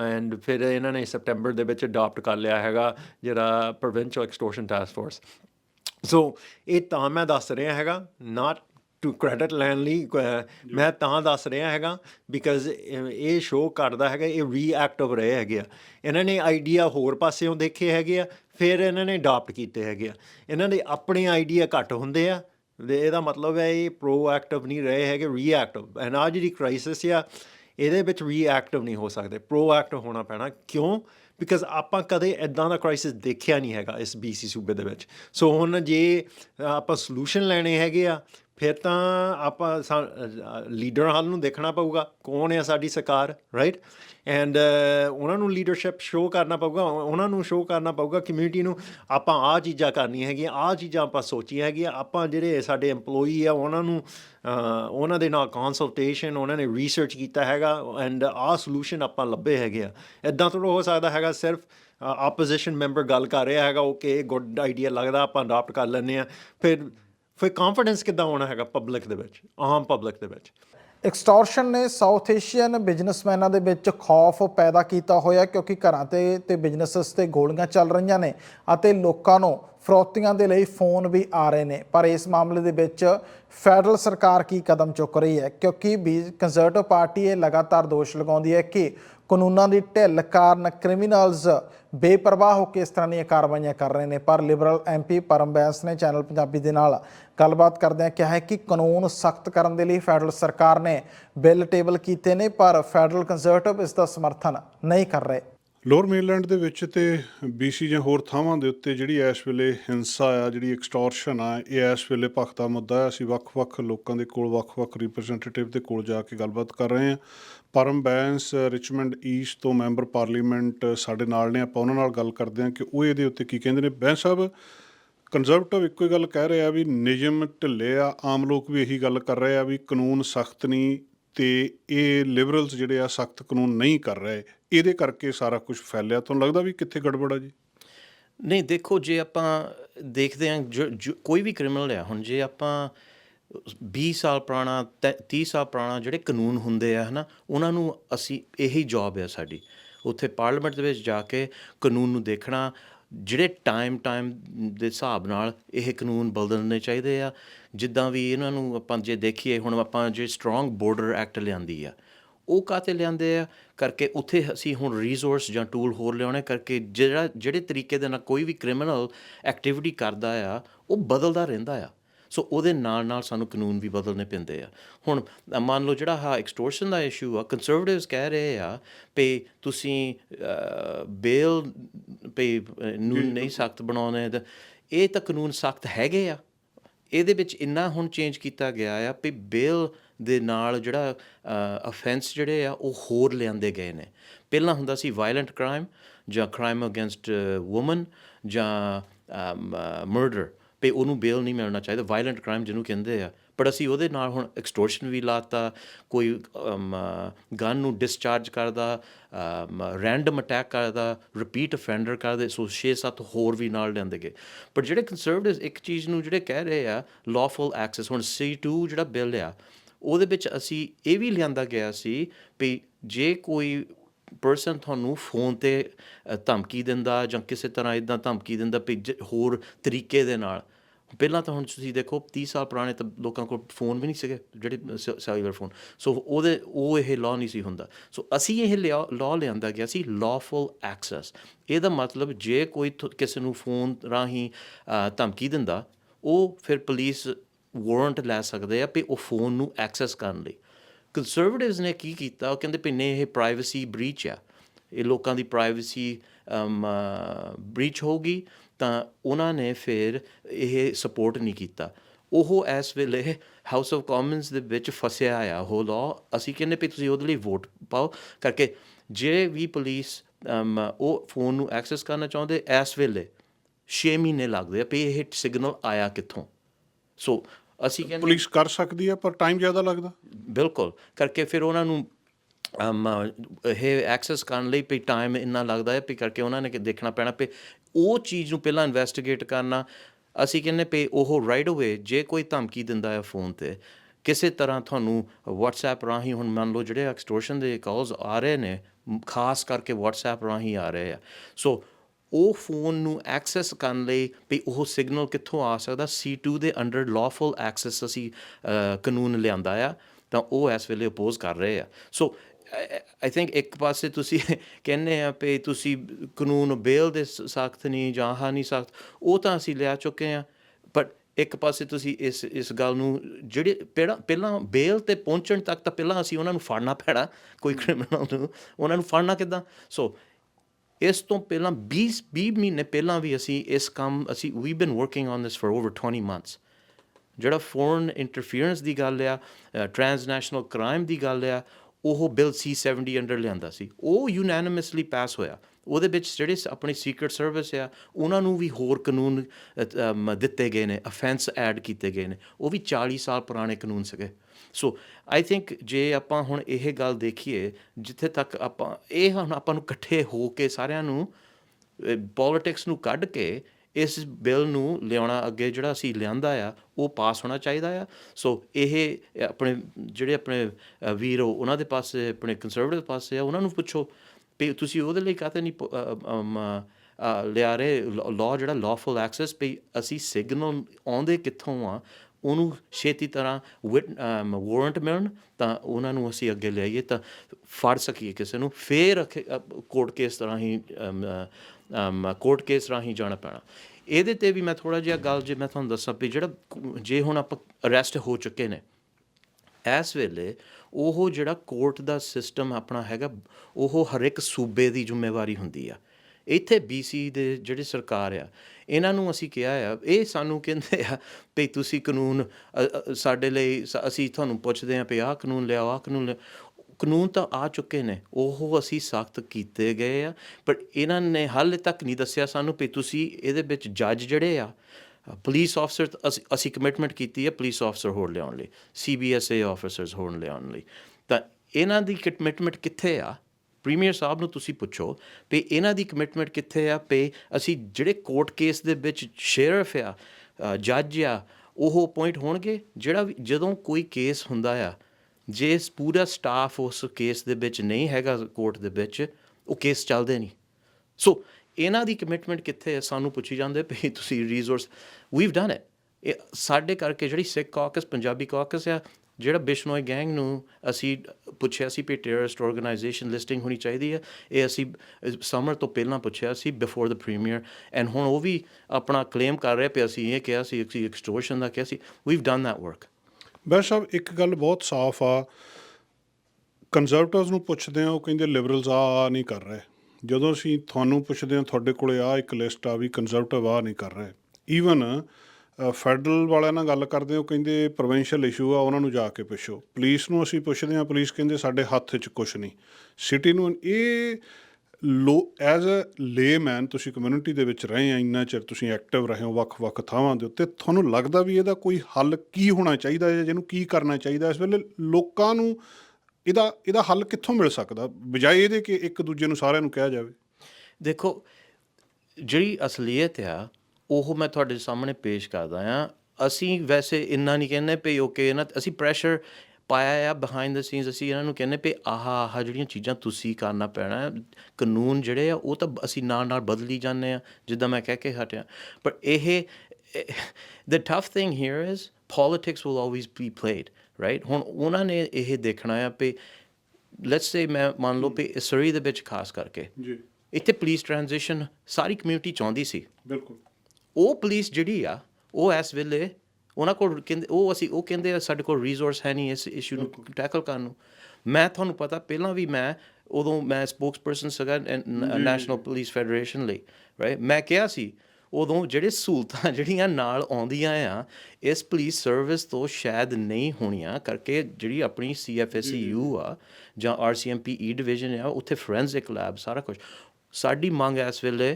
ਐਂਡ ਫਿਰ ਇਹਨਾਂ ਨੇ ਸਪਟੈਂਬਰ ਦੇ ਵਿੱਚ ਅਡਾਪਟ ਕਰ ਲਿਆ ਹੈਗਾ, ਜਿਹੜਾ provincial extortion task force so ਇਹ ਤਾਂ ਮੈਂ ਦੱਸ ਰਿਹਾ ਹੈਗਾ ਨਾਟ ਟੂ ਕ੍ਰੈਡਿਟ ਲੈਣ ਲਈ ਮੈਂ ਤਾਂ ਦੱਸ ਰਿਹਾ ਹੈਗਾ ਬਿਕਾਜ਼ ਇਹ ਸ਼ੋਅ ਕਰਦਾ ਹੈਗਾ, ਇਹ ਰੀਐਕਟਿਵ ਰਹੇ ਹੈਗੇ ਆ। ਇਹਨਾਂ ਨੇ ਆਈਡੀਆ ਹੋਰ ਪਾਸਿਓਂ ਦੇਖੇ ਹੈਗੇ ਆ, ਫਿਰ ਇਹਨਾਂ ਨੇ ਅਡਾਪਟ ਕੀਤੇ ਹੈਗੇ ਆ। ਇਹਨਾਂ ਦੇ ਆਪਣੇ ਆਈਡੀਆ ਘੱਟ ਹੁੰਦੇ ਆ, ਤੇ ਇਹਦਾ ਮਤਲਬ ਹੈ ਇਹ ਪ੍ਰੋਐਕਟਿਵ ਨਹੀਂ ਰਹੇ ਹੈਗੇ ਰੀਐਕਟਿਵ ਐਂਡ ਆ ਜਿਹੜੀ ਕ੍ਰਾਈਸਿਸ ਆ, ਇਹਦੇ ਵਿੱਚ ਰੀਐਕਟਿਵ ਨਹੀਂ ਹੋ ਸਕਦੇ ਪ੍ਰੋਐਕਟਿਵ ਹੋਣਾ ਪੈਣਾ। ਕਿਉਂ? ਬਿਕਾਜ਼ ਆਪਾਂ ਕਦੇ ਇਦਾਂ ਦਾ ਕ੍ਰਾਈਸਿਸ ਦੇਖਿਆ ਨਹੀਂ ਹੈਗਾ ਇਸ BC ਸੂਬੇ ਦੇ ਵਿੱਚ। ਸੋ ਹੁਣ ਜੇ ਆਪਾਂ ਸੋਲੂਸ਼ਨ ਲੈਣੇ ਹੈਗੇ ਆ ਫਿਰ ਤਾਂ ਆਪਾਂ ਲੀਡਰਾਂ ਹਾਲ ਨੂੰ ਦੇਖਣਾ ਪਊਗਾ, ਕੌਣ ਹੈ ਸਾਡੀ ਸਰਕਾਰ ਰਾਈਟ ਐਂਡ ਉਹਨਾਂ ਨੂੰ ਲੀਡਰਸ਼ਿਪ ਸ਼ੋਅ ਕਰਨਾ ਪਊਗਾ ਉਹਨਾਂ ਨੂੰ ਸ਼ੋਅ ਕਰਨਾ ਪਊਗਾ ਕਮਿਊਨਿਟੀ ਨੂੰ, ਆਪਾਂ ਆਹ ਚੀਜ਼ਾਂ ਕਰਨੀਆਂ ਹੈਗੀਆਂ, ਆਹ ਚੀਜ਼ਾਂ ਆਪਾਂ ਸੋਚੀਆਂ ਹੈਗੀਆਂ, ਆਪਾਂ ਜਿਹੜੇ ਸਾਡੇ EMPLOYEE ਆ, ਉਹਨਾਂ ਨੂੰ ਉਹਨਾਂ ਦੇ ਨਾਲ ਕੰਸਲਟੇਸ਼ਨ ਉਹਨਾਂ ਨੇ ਰਿਸਰਚ ਕੀਤਾ ਹੈਗਾ ਐਂਡ ਆਹ ਸੋਲੂਸ਼ਨ ਆਪਾਂ ਲੱਭੇ ਹੈਗੇ ਆ। ਇਦਾਂ ਤਾਂ ਹੋ ਸਕਦਾ ਹੈਗਾ, ਸਿਰਫ ਆਪੋਜੀਸ਼ਨ ਮੈਂਬਰ ਗੱਲ ਕਰ ਰਿਹਾ ਹੈਗਾ ਓਕੇ ਗੁੱਡ ਆਈਡੀਆ ਲੱਗਦਾ, ਆਪਾਂ ਅਡਾਪਟ ਕਰ ਲੈਂਦੇ ਆ ਫਿਰ ਫਿਰ ਕੌਨਫੀਡੈਂਸ ਕਿੱਦਾਂ ਆਉਣਾ ਹੈਗਾ ਪਬਲਿਕ ਦੇ ਵਿੱਚ, ਆਮ ਪਬਲਿਕ ਦੇ ਵਿੱਚ? ਐਕਸਟੋਰਸ਼ਨ ਨੇ ਸਾਊਥ ਏਸ਼ੀਅਨ ਬਿਜ਼ਨਸਮੈਨਾਂ ਦੇ ਵਿੱਚ ਖੌਫ ਪੈਦਾ ਕੀਤਾ ਹੋਇਆ ਕਿਉਂਕਿ ਘਰਾਂ ਤੇ ਤੇ ਬਿਜ਼ਨੈਸਸ ਤੇ ਗੋਲੀਆਂ ਚੱਲ ਰਹੀਆਂ ਨੇ ਅਤੇ ਲੋਕਾਂ ਨੂੰ ਫਰੋਤੀਆਂ ਦੇ ਲਈ ਫੋਨ ਵੀ ਆ ਰਹੇ ਨੇ। ਪਰ ਇਸ ਮਾਮਲੇ ਦੇ ਵਿੱਚ ਫੈਡਰਲ ਸਰਕਾਰ ਕੀ ਕਦਮ ਚੁੱਕ ਰਹੀ ਹੈ? ਕਿਉਂਕਿ ਵੀ ਕੰਜ਼ਰਵੇਟਿਵ ਪਾਰਟੀ ਇਹ ਲਗਾਤਾਰ ਦੋਸ਼ ਲਗਾਉਂਦੀ ਹੈ ਕਿ ਕਾਨੂੰਨਾਂ ਦੀ ਢਿੱਲ ਕਾਰਨ ਕ੍ਰਿਮੀਨਲਸ ਬੇਪਰਵਾਹ ਹੋ ਕੇ ਇਸ ਤਰ੍ਹਾਂ ਦੀਆਂ ਕਾਰਵਾਈਆਂ ਕਰ ਰਹੇ ਨੇ। ਪਰ ਲਿਬਰਲ ਐਮਪੀ ਪਰਮ ਬੈਂਸ ਨੇ ਚੈਨਲ ਪੰਜਾਬੀ ਦੇ ਨਾਲ ਗੱਲਬਾਤ ਕਰਦਿਆਂ ਕਿਹਾ ਹੈ ਕਿ ਕਾਨੂੰਨ ਸਖਤ ਕਰਨ ਦੇ ਲਈ ਫੈਡਰਲ ਸਰਕਾਰ ਨੇ ਬਿੱਲ ਟੇਬਲ ਕੀਤੇ ਨੇ, ਪਰ ਫੈਡਰਲ ਕੰਜ਼ਰਵੇਟਿਵ ਇਸ ਦਾ ਸਮਰਥਨ ਨਹੀਂ ਕਰ ਰਹੇ। ਲੋਅਰ ਮੇਨਲੈਂਡ ਦੇ ਵਿੱਚ ਤੇ BC ਜਾਂ ਹੋਰ ਥਾਵਾਂ ਦੇ ਉੱਤੇ ਜਿਹੜੀ ਇਸ ਵੇਲੇ ਹਿੰਸਾ ਆ, ਜਿਹੜੀ ਐਕਸਟੋਰਸ਼ਨ ਆ, ਇਹ ਇਸ ਵੇਲੇ ਭਖਦਾ ਮੁੱਦਾ ਆ। ਅਸੀਂ ਵੱਖ-ਵੱਖ ਲੋਕਾਂ ਦੇ ਕੋਲ ਵੱਖ-ਵੱਖ ਰਿਪਰੈਜ਼ੈਂਟੇਟਿਵ ਦੇ ਕੋਲ ਜਾ ਕੇ ਗੱਲਬਾਤ ਕਰ ਰਹੇ ਹਾਂ। ਪਰਮ ਬੈਂਸ ਰਿਚਮੰਡ ਈਸਟ ਤੋਂ ਮੈਂਬਰ ਪਾਰਲੀਮੈਂਟ ਸਾਡੇ ਨਾਲ ਨੇ। ਆਪਾਂ ਉਹਨਾਂ ਨਾਲ ਗੱਲ ਕਰਦੇ ਹਾਂ ਕਿ ਉਹ ਇਹਦੇ ਉੱਤੇ ਕੀ ਕਹਿੰਦੇ ਨੇ। ਬੈਂਸ ਸਾਹਿਬ ਕੰਜ਼ਰਵੇਟਿਵ ਇੱਕੋ ਹੀ ਗੱਲ ਕਹਿ ਰਹੇ ਆ ਵੀ ਨਿਯਮ ਢਿੱਲੇ ਆ। ਆਮ ਲੋਕ ਵੀ ਇਹੀ ਗੱਲ ਕਰ ਰਹੇ ਆ ਵੀ ਕਾਨੂੰਨ ਸਖਤ ਨਹੀਂ ਤੇ ਇਹ ਲਿਬਰਲਸ ਜਿਹੜੇ ਆ ਸਖਤ ਕਾਨੂੰਨ ਨਹੀਂ ਕਰ ਰਹੇ, ਇਹਦੇ ਕਰਕੇ ਸਾਰਾ ਕੁਝ ਫੈਲਿਆ ਤੁਹਾਨੂੰ ਲੱਗਦਾ ਵੀ ਕਿੱਥੇ ਗੜਬੜ ਆ ਜੀ? ਨਹੀਂ, ਦੇਖੋ, ਜੇ ਆਪਾਂ ਦੇਖਦੇ ਹਾਂ, ਜੋ- ਕੋਈ ਵੀ ਕ੍ਰਿਮੀਨਲ ਆ, ਹੁਣ ਜੇ ਆਪਾਂ 20 ਸਾਲ ਪੁਰਾਣਾ, ਤੈ- 30 ਸਾਲ ਪੁਰਾਣਾ ਜਿਹੜੇ ਕਾਨੂੰਨ ਹੁੰਦੇ ਆ, ਹਨਾ, ਉਹਨਾਂ ਨੂੰ ਅਸੀਂ ਇਹੀ ਜੌਬ ਆ ਸਾਡੀ। ਉੱਥੇ ਪਾਰਲੀਮੈਂਟ ਦੇ ਵਿੱਚ ਜਾ ਕੇ ਕਾਨੂੰਨ ਨੂੰ ਦੇਖਣਾ ਜਿਹੜੇ ਟਾਈਮ ਟਾਈਮ ਦੇ ਹਿਸਾਬ ਨਾਲ ਇਹ ਕਾਨੂੰਨ ਬਦਲਣੇ ਚਾਹੀਦੇ ਆ। ਜਿੱਦਾਂ ਵੀ ਇਹਨਾਂ ਨੂੰ ਆਪਾਂ ਜੇ ਦੇਖੀਏ, ਹੁਣ ਆਪਾਂ ਜੇ ਸਟਰੋਂਗ ਬਾਰਡਰ ਐਕਟ ਲਿਆਂਦੀ ਆ, ਉਹ ਕਾਤੇ ਲਿਆਂਦੇ ਆ? ਕਰਕੇ ਉੱਥੇ ਅਸੀਂ ਹੁਣ ਰਿਸੋਰਸ ਜਾਂ ਟੂਲ ਹੋਰ ਲਿਆਉਣੇ, ਕਰਕੇ ਜਿਹੜਾ, ਜਿਹੜੇ ਤਰੀਕੇ ਦੇ ਨਾਲ ਕੋਈ ਵੀ ਕ੍ਰਿਮੀਨਲ ਐਕਟੀਵਿਟੀ ਕਰਦਾ ਆ, ਉਹ ਬਦਲਦਾ ਰਹਿੰਦਾ ਆ। ਸੋ ਉਹਦੇ ਨਾਲ ਨਾਲ ਸਾਨੂੰ ਕਾਨੂੰਨ ਵੀ ਬਦਲਨੇ ਪੈਂਦੇ ਆ। ਹੁਣ ਮੰਨ ਲਓ ਜਿਹੜਾ ਹਾ ਐਕਸਟੋਰਸ਼ਨ ਦਾ ਇਸ਼ੂ ਆ ਕੰਜ਼ਰਵੇਟਿਵਸ ਕਹਿ ਰਹੇ ਆ ਵੀ ਤੁਸੀਂ ਬੇਲ ਪੇ ਨੂੰ ਨਹੀਂ ਸਖਤ ਬਣਾਉਣੇ ਇਹ ਤਾਂ ਕਾਨੂੰਨ ਸਖਤ ਹੈਗੇ ਆ। ਇਹਦੇ ਵਿੱਚ ਇੰਨਾ ਹੁਣ ਚੇਂਜ ਕੀਤਾ ਗਿਆ ਆ ਵੀ ਬੇਲ ਦੇ ਨਾਲ ਜਿਹੜਾ ਅਫੈਂਸ ਜਿਹੜੇ ਆ ਉਹ ਹੋਰ ਲਿਆਂਦੇ ਗਏ ਨੇ। ਪਹਿਲਾਂ ਹੁੰਦਾ ਸੀ ਵਾਇਲੈਂਟ ਕ੍ਰਾਈਮ ਜਾਂ ਕ੍ਰਾਈਮ ਅਗੇਂਸਟ ਔਮਨ ਜਾਂ ਮਰਡਰ ਵੀ ਉਹਨੂੰ ਬੇਲ ਨਹੀਂ ਮਿਲਣਾ ਚਾਹੀਦਾ ਵਾਇਲੈਂਟ ਕ੍ਰਾਈਮ ਜਿਹਨੂੰ ਕਹਿੰਦੇ ਆ। ਪਰ ਅਸੀਂ ਉਹਦੇ ਨਾਲ ਹੁਣ ਐਕਸਟੋਰਸ਼ਨ ਵੀ ਲਾਤਾ, ਕੋਈ ਗਨ ਨੂੰ ਡਿਸਚਾਰਜ ਕਰਦਾ ਰੈਂਡਮ ਅਟੈਕ ਕਰਦਾ ਰਿਪੀਟ ਅਫੈਂਡਰ ਕਰਦੇ, ਸੋ 6-7 ਹੋਰ ਵੀ ਨਾਲ ਲੈਂਦੇ ਗਏ। ਪਰ ਜਿਹੜੇ ਕੰਜ਼ਰਵੇਟਿਵਸ ਇੱਕ ਚੀਜ਼ ਨੂੰ ਜਿਹੜੇ ਕਹਿ ਰਹੇ ਆ ਲਾਫੁਲ ਐਕਸੈਸ ਹੁਣ C2 ਜਿਹੜਾ ਬਿੱਲ ਆ, ਉਹਦੇ ਵਿੱਚ ਅਸੀਂ ਇਹ ਵੀ ਲਿਆਂਦਾ ਗਿਆ ਸੀ ਵੀ ਜੇ ਕੋਈ ਪਰਸਨ ਤੁਹਾਨੂੰ ਫੋਨ ਤੇ ਧਮਕੀ ਦਿੰਦਾ ਜਾਂ ਕਿਸੇ ਤਰ੍ਹਾਂ ਇਦਾਂ ਧਮਕੀ ਦਿੰਦਾ ਵੀ ਜ- ਹੋਰ ਤਰੀਕੇ ਦੇ ਨਾਲ ਪਹਿਲਾਂ ਤਾਂ ਹੁਣ ਤੁਸੀਂ ਦੇਖੋ 30 ਸਾਲ ਪੁਰਾਣੇ ਤਾਂ ਲੋਕਾਂ ਕੋਲ ਫੋਨ ਵੀ ਨਹੀਂ ਸੀਗੇ, ਜਿਹੜੇ ਸੈਲੂਲਰ ਫੋਨ ਸੋ ਉਹਦੇ, ਉਹ ਇਹ ਲਾਅ ਨਹੀਂ ਸੀ ਹੁੰਦਾ। ਸੋ ਅਸੀਂ ਇਹ ਲਾਅ ਲਿਆਂਦਾ ਗਿਆ ਸੀ ਲਾਫੁਲ ਐਕਸੈਸ ਇਹਦਾ ਮਤਲਬ ਜੇ ਕੋਈ ਕਿਸੇ ਨੂੰ ਫੋਨ ਰਾਹੀਂ ਧਮਕੀ ਦਿੰਦਾ, ਉਹ ਫਿਰ ਪੁਲਿਸ ਵਾਰੰਟ ਲੈ ਸਕਦੇ ਆ ਵੀ ਉਹ ਫੋਨ ਨੂੰ ਐਕਸੈਸ ਕਰਨ ਲਈ। ਕੰਜ਼ਰਵੇਟਿਵਸ ਨੇ ਕੀ ਕੀਤਾ? ਉਹ ਕਹਿੰਦੇ ਵੀ ਨਹੀਂ, ਇਹ ਪ੍ਰਾਈਵੇਸੀ ਬ੍ਰੀਚ ਆ। ਇਹ ਲੋਕਾਂ ਦੀ ਪ੍ਰਾਈਵੇਸੀ ਬ੍ਰੀਚ ਹੋਗੀ ਤਾਂ ਉਹਨਾਂ ਨੇ ਫਿਰ ਇਹ ਸਪੋਰਟ ਨਹੀਂ ਕੀਤਾ। ਉਹ ਇਸ ਵੇਲੇ ਹਾਊਸ ਆਫ ਕਾਮਨਸ ਦੇ ਵਿੱਚ ਫਸਿਆ ਆ। ਉਹ ਲਾਅ ਅਸੀਂ ਕਹਿੰਦੇ ਵੀ ਤੁਸੀਂ ਉਹਦੇ ਲਈ ਵੋਟ ਪਾਓ ਕਰਕੇ ਜੇ ਵੀ ਪੁਲਿਸ ਉਹ ਫੋਨ ਨੂੰ ਐਕਸੈਸ ਕਰਨਾ ਚਾਹੁੰਦੇ ਇਸ ਵੇਲੇ 6 ਮਹੀਨੇ ਲੱਗਦੇ ਆ ਵੀ ਇਹ ਸਿਗਨਲ ਆਇਆ ਕਿੱਥੋਂ। ਸੋ ਅਸੀਂ ਕਹਿੰਦੇ ਪੁਲਿਸ ਕਰ ਸਕਦੀ ਆ ਪਰ ਟਾਈਮ ਜ਼ਿਆਦਾ ਲੱਗਦਾ। ਬਿਲਕੁਲ ਕਰਕੇ ਫਿਰ ਉਹਨਾਂ ਨੂੰ ਅਮ, ਇਹ ਐਕਸੈਸ ਕਰਨ ਲਈ ਵੀ ਟਾਈਮ ਇੰਨਾ ਲੱਗਦਾ ਹੈ ਵੀ ਕਰਕੇ ਉਹਨਾਂ ਨੇ ਕਿ ਦੇਖਣਾ ਪੈਣਾ ਵੀ ਉਹ ਚੀਜ਼ ਨੂੰ ਪਹਿਲਾਂ ਇਨਵੈਸਟੀਗੇਟ ਕਰਨਾ, ਅਸੀਂ ਕਹਿੰਦੇ ਵੀ ਉਹ ਰਾਈਟ ਅਵੇ ਜੇ ਕੋਈ ਧਮਕੀ ਦਿੰਦਾ ਹੈ ਫੋਨ ਤੇ, ਕਿਸੇ ਤਰ੍ਹਾਂ ਤੁਹਾਨੂੰ WhatsApp ਰਾਹੀਂ ਹੁਣ ਮੰਨ ਲਓ ਜਿਹੜੇ ਐਕਸਟੋਰਸ਼ਨ ਦੇ ਕਾਲਸ ਆ ਰਹੇ ਨੇ ਖਾਸ ਕਰਕੇ WhatsApp ਰਾਹੀਂ ਆ ਰਹੇ ਆ। ਸੋ ਉਹ ਫੋਨ ਨੂੰ ਐਕਸੈਸ ਕਰਨ ਲਈ ਵੀ ਉਹ ਸਿਗਨਲ ਕਿੱਥੋਂ ਆ ਸਕਦਾ? C2 ਦੇ ਅੰਡਰ ਲਾਫੁਲ ਐਕਸੈਸ ਅਸੀਂ ਕਾਨੂੰਨ ਲਿਆਂਦਾ ਆ, ਤਾਂ ਉਹ ਇਸ ਵੇਲੇ ਅਪੋਜ਼ ਕਰ ਰਹੇ ਆ। ਸੋ ਆਈ ਥਿੰਕ ਇੱਕ ਪਾਸੇ ਤੁਸੀਂ ਕਹਿੰਦੇ ਆ ਵੀ ਤੁਸੀਂ ਕਾਨੂੰਨ ਬੇਲ ਦੇ ਸਖਤ ਨਹੀਂ ਜਾਂ ਹਾਂ ਨਹੀਂ ਸਖਤ, ਉਹ ਤਾਂ ਅਸੀਂ ਲਿਆ ਚੁੱਕੇ ਆ ਬਟ ਇੱਕ ਪਾਸੇ ਤੁਸੀਂ ਇਸ ਇਸ ਗੱਲ ਨੂੰ ਜਿਹੜੇ ਪਹਿਲਾਂ ਪਹਿਲਾਂ ਬੇਲ ਤੇ ਪਹੁੰਚਣ ਤੱਕ ਤਾਂ ਪਹਿਲਾਂ ਅਸੀਂ ਉਹਨਾਂ ਨੂੰ ਫੜਨਾ ਪੈਣਾ, ਕੋਈ ਕ੍ਰਿਮੀਨਲ ਨੂੰ। ਉਹਨਾਂ ਨੂੰ ਫੜਨਾ ਕਿੱਦਾਂ? ਸੋ ਇਸ ਤੋਂ ਪਹਿਲਾਂ 20 20 ਮਹੀਨੇ ਪਹਿਲਾਂ ਵੀ ਅਸੀਂ ਇਸ ਕੰਮ, ਅਸੀਂ ਵੀ been working on this for over 20 months ਜਿਹੜਾ ਫੋਰਨ ਇੰਟਰਫੀਰੈਂਸ ਦੀ ਗੱਲ ਆ ਟ੍ਰਾਂਸਨੈਸ਼ਨਲ ਕ੍ਰਾਈਮ ਦੀ ਗੱਲ ਆ ਉਹ ਬਿਲ C70 ਅੰਡਰ ਲਿਆਂਦਾ ਸੀ। ਉਹ ਯੂਨੈਨਿਮਸਲੀ ਪਾਸ ਹੋਇਆ। ਉਹਦੇ ਵਿੱਚ ਜਿਹੜੇ ਸ- ਆਪਣੀ ਸੀਕ੍ਰੀਟ ਸਰਵਿਸ ਆ, ਉਹਨਾਂ ਨੂੰ ਵੀ ਹੋਰ ਕਾਨੂੰਨ ਦਿੱਤੇ ਗਏ ਨੇ ਅਫੈਂਸ ਐਡ ਕੀਤੇ ਗਏ ਨੇ। ਉਹ ਵੀ 40 ਸਾਲ ਪੁਰਾਣੇ ਕਾਨੂੰਨ ਸੀਗੇ। ਸੋ ਆਈ ਥਿੰਕ ਜੇ ਆਪਾਂ ਹੁਣ ਇਹ ਗੱਲ ਦੇਖੀਏ, ਜਿੱਥੇ ਤੱਕ ਆਪਾਂ, ਇਹ ਹੁਣ ਆਪਾਂ ਨੂੰ ਇਕੱਠੇ ਹੋ ਕੇ ਸਾਰਿਆਂ ਨੂੰ ਪੋਲਿਟਿਕਸ ਨੂੰ ਕੱਢ ਕੇ ਇਸ ਬਿੱਲ ਨੂੰ ਲਿਆਉਣਾ ਅੱਗੇ ਜਿਹੜਾ ਅਸੀਂ ਲਿਆਂਦਾ ਆ, ਉਹ ਪਾਸ ਹੋਣਾ ਚਾਹੀਦਾ ਆ। ਸੋ ਇਹ ਆਪਣੇ ਜਿਹੜੇ ਆਪਣੇ ਵੀਰੋ ਉਹਨਾਂ ਦੇ ਪਾਸੇ, ਆਪਣੇ ਕੰਜ਼ਰਵੇਟਿਵ ਪਾਸੇ ਆ, ਉਹਨਾਂ ਨੂੰ ਪੁੱਛੋ ਵੀ ਤੁਸੀਂ ਉਹਦੇ ਲਈ ਕਾਹਤੇ ਨਹੀਂ ਲਿਆ ਰਹੇ? ਲਾਅ ਜਿਹੜਾ ਲਾਫੁਲ ਐਕਸੈਸ ਵੀ ਅਸੀਂ ਸਿਗਨਲ ਆਉਂਦੇ ਕਿੱਥੋਂ ਆ? ਉਹਨੂੰ ਛੇਤੀ ਤਰ੍ਹਾਂ ਵਾਰੰਟ ਮਿਲਣ, ਤਾਂ ਉਹਨਾਂ ਨੂੰ ਅਸੀਂ ਅੱਗੇ ਲਿਆਈਏ ਤਾਂ ਫੜ ਸਕੀਏ ਕਿਸੇ ਨੂੰ, ਫੇਰ ਕੋਰਟ ਕੇਸ ਤਰ੍ਹਾਂ ਹੀ ਕੋਰਟ ਕੇਸ ਰਾਹੀਂ ਜਾਣਾ ਪੈਣਾ। ਇਹਦੇ ਤੇ ਵੀ ਮੈਂ ਥੋੜਾ ਜਿਹਾ ਗੱਲ ਜੇ ਮੈਂ ਤੁਹਾਨੂੰ ਦੱਸਾਂ ਵੀ ਜਿਹੜਾ ਜੇ ਹੁਣ ਆਪਾਂ ਅਰੈਸਟ ਹੋ ਚੁੱਕੇ ਨੇ, ਇਸ ਵੇਲੇ ਉਹ ਜਿਹੜਾ ਕੋਰਟ ਦਾ ਸਿਸਟਮ ਆਪਣਾ ਹੈਗਾ, ਉਹ ਹਰ ਇੱਕ ਸੂਬੇ ਦੀ ਜ਼ਿੰਮੇਵਾਰੀ ਹੁੰਦੀ ਆ। ਇੱਥੇ ਬੀਸੀ ਦੇ ਜਿਹੜੀ ਸਰਕਾਰ ਆ ਇਹਨਾਂ ਨੂੰ ਅਸੀਂ ਕਿਹਾ ਆ, ਇਹ ਸਾਨੂੰ ਕਹਿੰਦੇ ਆ ਵੀ ਤੁਸੀਂ ਕਾਨੂੰਨ ਸਾਡੇ ਲਈ ਸ- ਅਸੀਂ ਤੁਹਾਨੂੰ ਪੁੱਛਦੇ ਆ ਵੀ ਆਹ ਕਾਨੂੰਨ ਲਿਆਓ, ਆਹ ਕਾਨੂੰਨ ਲਿਆਓ। ਕਾਨੂੰਨ ਤਾਂ ਆ ਚੁੱਕੇ ਨੇ, ਉਹ ਅਸੀਂ ਸਖਤ ਕੀਤੇ ਗਏ ਆ, ਪਰ ਇਹਨਾਂ ਨੇ ਹਾਲੇ ਤੱਕ ਨਹੀਂ ਦੱਸਿਆ ਸਾਨੂੰ ਵੀ ਤੁਸੀਂ ਇਹਦੇ ਵਿੱਚ ਜੱਜ ਜਿਹੜੇ ਆ ਪੁਲਿਸ ਆਫਸਰ ਅਸੀਂ ਅਸੀਂ ਕਮਿਟਮੈਂਟ ਕੀਤੀ ਹੈ ਪੁਲਿਸ ਆਫਸਰ ਹੋਰ ਲਿਆਉਣ ਲਈ ਸੀਬੀਐਸਏ ਆਫੀਸਰਸ ਹੋਣ ਲਿਆਉਣ ਲਈ। ਤਾਂ ਇਹਨਾਂ ਦੀ ਕਮਿਟਮੈਂਟ ਕਿੱਥੇ ਆ? ਪ੍ਰੀਮੀਅਰ ਸਾਹਿਬ ਨੂੰ ਤੁਸੀਂ ਪੁੱਛੋ ਵੀ ਇਹਨਾਂ ਦੀ ਕਮਿਟਮੈਂਟ ਕਿੱਥੇ ਆ? ਵੀ ਅਸੀਂ ਜਿਹੜੇ ਕੋਰਟ ਕੇਸ ਦੇ ਵਿੱਚ ਸ਼ੇਰਫ ਆ ਜੱਜ ਆ, ਉਹ ਅਪਾਇੰਟ ਹੋਣਗੇ? ਜਿਹੜਾ ਵੀ ਜਦੋਂ ਕੋਈ ਕੇਸ ਹੁੰਦਾ ਆ, ਜੇ ਪੂਰਾ ਸਟਾਫ ਉਸ ਕੇਸ ਦੇ ਵਿੱਚ ਨਹੀਂ ਹੈਗਾ ਕੋਰਟ ਦੇ ਵਿੱਚ, ਉਹ ਕੇਸ ਚੱਲਦੇ ਨਹੀਂ। ਸੋ ਇਹਨਾਂ ਦੀ ਕਮਿਟਮੈਂਟ ਕਿੱਥੇ ਹੈ ਸਾਨੂੰ ਪੁੱਛੀ ਜਾਂਦੇ ਵੀ ਤੁਸੀਂ ਰਿਸੋਰਸ ਵੀਵ ਡਨ ਇਟ ਇਹ ਸਾਡੇ ਕਰਕੇ ਜਿਹੜੀ ਸਿੱਖ ਕਾਕਸ ਪੰਜਾਬੀ ਕਾਕਸ ਆ ਜਿਹੜਾ ਬਿਸ਼ਨੋਈ ਗੈਂਗ ਨੂੰ ਅਸੀਂ ਪੁੱਛਿਆ ਸੀ ਵੀ ਟੈਰਰਿਸਟ ਆਰਗੇਨਾਈਜੇਸ਼ਨ ਲਿਸਟਿੰਗ ਹੋਣੀ ਚਾਹੀਦੀ ਹੈ, ਇਹ ਅਸੀਂ ਸਮਰ ਤੋਂ ਪਹਿਲਾਂ ਪੁੱਛਿਆ ਸੀ ਬਿਫੋਰ ਦ ਪ੍ਰੀਮੀਅਰ ਐਂਡ ਹੁਣ ਉਹ ਵੀ ਆਪਣਾ ਕਲੇਮ ਕਰ ਰਿਹਾ ਪਏ ਅਸੀਂ ਇਹ ਕਿਹਾ ਸੀ ਅਸੀਂ ਐਕਸਟੋਰਸ਼ਨ ਦਾ ਕਿਹਾ ਸੀ we've done that work Bains Sahib, ਇੱਕ ਗੱਲ ਬਹੁਤ ਸਾਫ਼ ਆ ਕੰਜ਼ਰਵੇਟਿਵਸ ਨੂੰ ਪੁੱਛਦੇ ਆ ਉਹ ਕਹਿੰਦੇ ਲਿਬਰਲਸ ਆ ਆ ਨਹੀਂ ਕਰ ਰਹੇ। ਜਦੋਂ ਅਸੀਂ ਤੁਹਾਨੂੰ ਪੁੱਛਦੇ ਆ ਤੁਹਾਡੇ ਕੋਲੇ ਆ ਇੱਕ ਲਿਸਟ ਆ ਵੀ ਕੰਜ਼ਰਵੇਟਿਵ ਆ ਨਹੀਂ ਕਰ ਰਹੇ। ਈਵਨ ਫੈਡਰਲ ਵਾਲਿਆਂ ਨਾਲ ਗੱਲ ਕਰਦੇ ਹੋ, ਕਹਿੰਦੇ ਪ੍ਰੋਵਿੰਸ਼ੀਅਲ ਇਸ਼ੂ ਆ, ਉਹਨਾਂ ਨੂੰ ਜਾ ਕੇ ਪੁੱਛੋ। ਪੁਲਿਸ ਨੂੰ ਅਸੀਂ ਪੁੱਛਦੇ ਹਾਂ, ਪੁਲਿਸ ਕਹਿੰਦੇ ਸਾਡੇ ਹੱਥ 'ਚ ਕੁਝ ਨਹੀਂ। ਸਿਟੀ ਨੂੰ ਇਹ ਲੋ, ਐਜ਼ ਅ ਲੇਮੈਨ ਤੁਸੀਂ ਕਮਿਊਨਿਟੀ ਦੇ ਵਿੱਚ ਰਹੇ ਆ, ਇੰਨਾ ਚਿਰ ਤੁਸੀਂ ਐਕਟਿਵ ਰਹੇ ਹੋ, ਵੱਖ-ਵੱਖ ਥਾਵਾਂ ਦੇ ਉੱਤੇ, ਤੁਹਾਨੂੰ ਲੱਗਦਾ ਵੀ ਇਹਦਾ ਕੋਈ ਹੱਲ ਕੀ ਹੋਣਾ ਚਾਹੀਦਾ ਹੈ ਜਿਹਨੂੰ ਕੀ ਕਰਨਾ ਚਾਹੀਦਾ? ਇਸ ਵੇਲੇ ਲੋਕਾਂ ਨੂੰ ਇਹਦਾ ਇਹਦਾ ਹੱਲ ਕਿੱਥੋਂ ਮਿਲ ਸਕਦਾ? ਬਜਾਏ ਇਹਦੇ ਕਿ ਇੱਕ ਦੂਜੇ ਨੂੰ ਸਾਰਿਆਂ ਨੂੰ ਕਿਹਾ ਜਾਵੇ। ਦੇਖੋ, ਜਿਹੜੀ ਅਸਲੀਅਤ ਆ ਉਹ ਮੈਂ ਤੁਹਾਡੇ ਸਾਹਮਣੇ ਪੇਸ਼ ਕਰਦਾ ਆ ਅਸੀਂ ਵੈਸੇ ਇੰਨਾ ਨਹੀਂ ਕਹਿੰਦੇ ਪਈ ਓਕੇ ਨਾ ਅਸੀਂ ਪ੍ਰੈਸ਼ਰ ਪਾਇਆ ਆ ਬਿਹਾਈਂਡ ਦ ਸੀਨਸ ਅਸੀਂ ਇਹਨਾਂ ਨੂੰ ਕਹਿੰਦੇ ਪਈ ਆਹ ਆਹ ਜਿਹੜੀਆਂ ਚੀਜ਼ਾਂ ਤੁਸੀਂ ਕਰਨਾ ਪੈਣਾ। ਕਾਨੂੰਨ ਜਿਹੜੇ ਆ ਉਹ ਤਾਂ ਅਸੀਂ ਨਾਲ ਨਾਲ ਬਦਲੀ ਜਾਂਦੇ ਆ ਜਿੱਦਾਂ ਮੈਂ ਕਹਿ ਕੇ ਹਟਿਆ। ਪਰ ਇਹ the tough thing here is politics will always be played right? ਹੁਣ ਉਹਨਾਂ ਨੇ ਇਹ ਦੇਖਣਾ ਆ ਵੀ ਲੈਟਸ ਸੇ ਮੈਂ ਮੰਨ ਲਓ ਵੀ ਸਰੀ ਦੇ ਵਿੱਚ ਖਾਸ ਕਰਕੇ ਜੀ। ਇੱਥੇ ਪੁਲਿਸ ਟ੍ਰਾਂਜੀਸ਼ਨ ਸਾਰੀ ਕਮਿਊਨਿਟੀ ਚਾਹੁੰਦੀ ਸੀ। ਬਿਲਕੁਲ। ਉਹ ਪੁਲਿਸ ਜਿਹੜੀ ਆ ਉਹ ਇਸ ਵੇਲੇ ਉਹਨਾਂ ਕੋਲ ਕਹਿੰਦੇ ਉਹ ਅਸੀਂ ਉਹ ਕਹਿੰਦੇ ਆ ਸਾਡੇ ਕੋਲ ਰਿਸੋਰਸ ਹੈ ਨਹੀਂ ਇਸ ਇਸ਼ੂ ਨੂੰ ਟੈਕਲ ਕਰਨ ਨੂੰ। ਮੈਂ ਤੁਹਾਨੂੰ ਪਤਾ ਪਹਿਲਾਂ ਵੀ ਮੈਂ ਉਦੋਂ ਮੈਂ ਸਪੋਕਸਪਰਸਨ ਸੀਗਾ ਨੈਸ਼ਨਲ ਪੁਲਿਸ ਫੈਡਰੇਸ਼ਨ ਲਈ ਰਾਈਟ ਮੈਂ ਕਿਹਾ ਸੀ ਉਦੋਂ ਜਿਹੜੇ ਸਹੂਲਤਾਂ [laughs] ਜਿਹੜੀਆਂ ਨਾਲ ਆਉਂਦੀਆਂ ਆ ਇਸ ਪੁਲਿਸ ਸਰਵਿਸ ਤੋਂ ਸ਼ਾਇਦ ਨਹੀਂ ਹੋਣੀਆਂ ਕਰਕੇ ਜਿਹੜੀ ਆਪਣੀ ਸੀਐਫਐਸਯੂ ਆ ਜਾਂ ਆਰਸੀਐਮਪੀ ਡਿਵੀਜ਼ਨ ਆ ਉੱਥੇ ਫੋਰੈਂਸਿਕ ਲੈਬ ਸਾਰਾ ਕੁਝ ਸਾਡੀ ਮੰਗ ਇਸ ਵੇਲੇ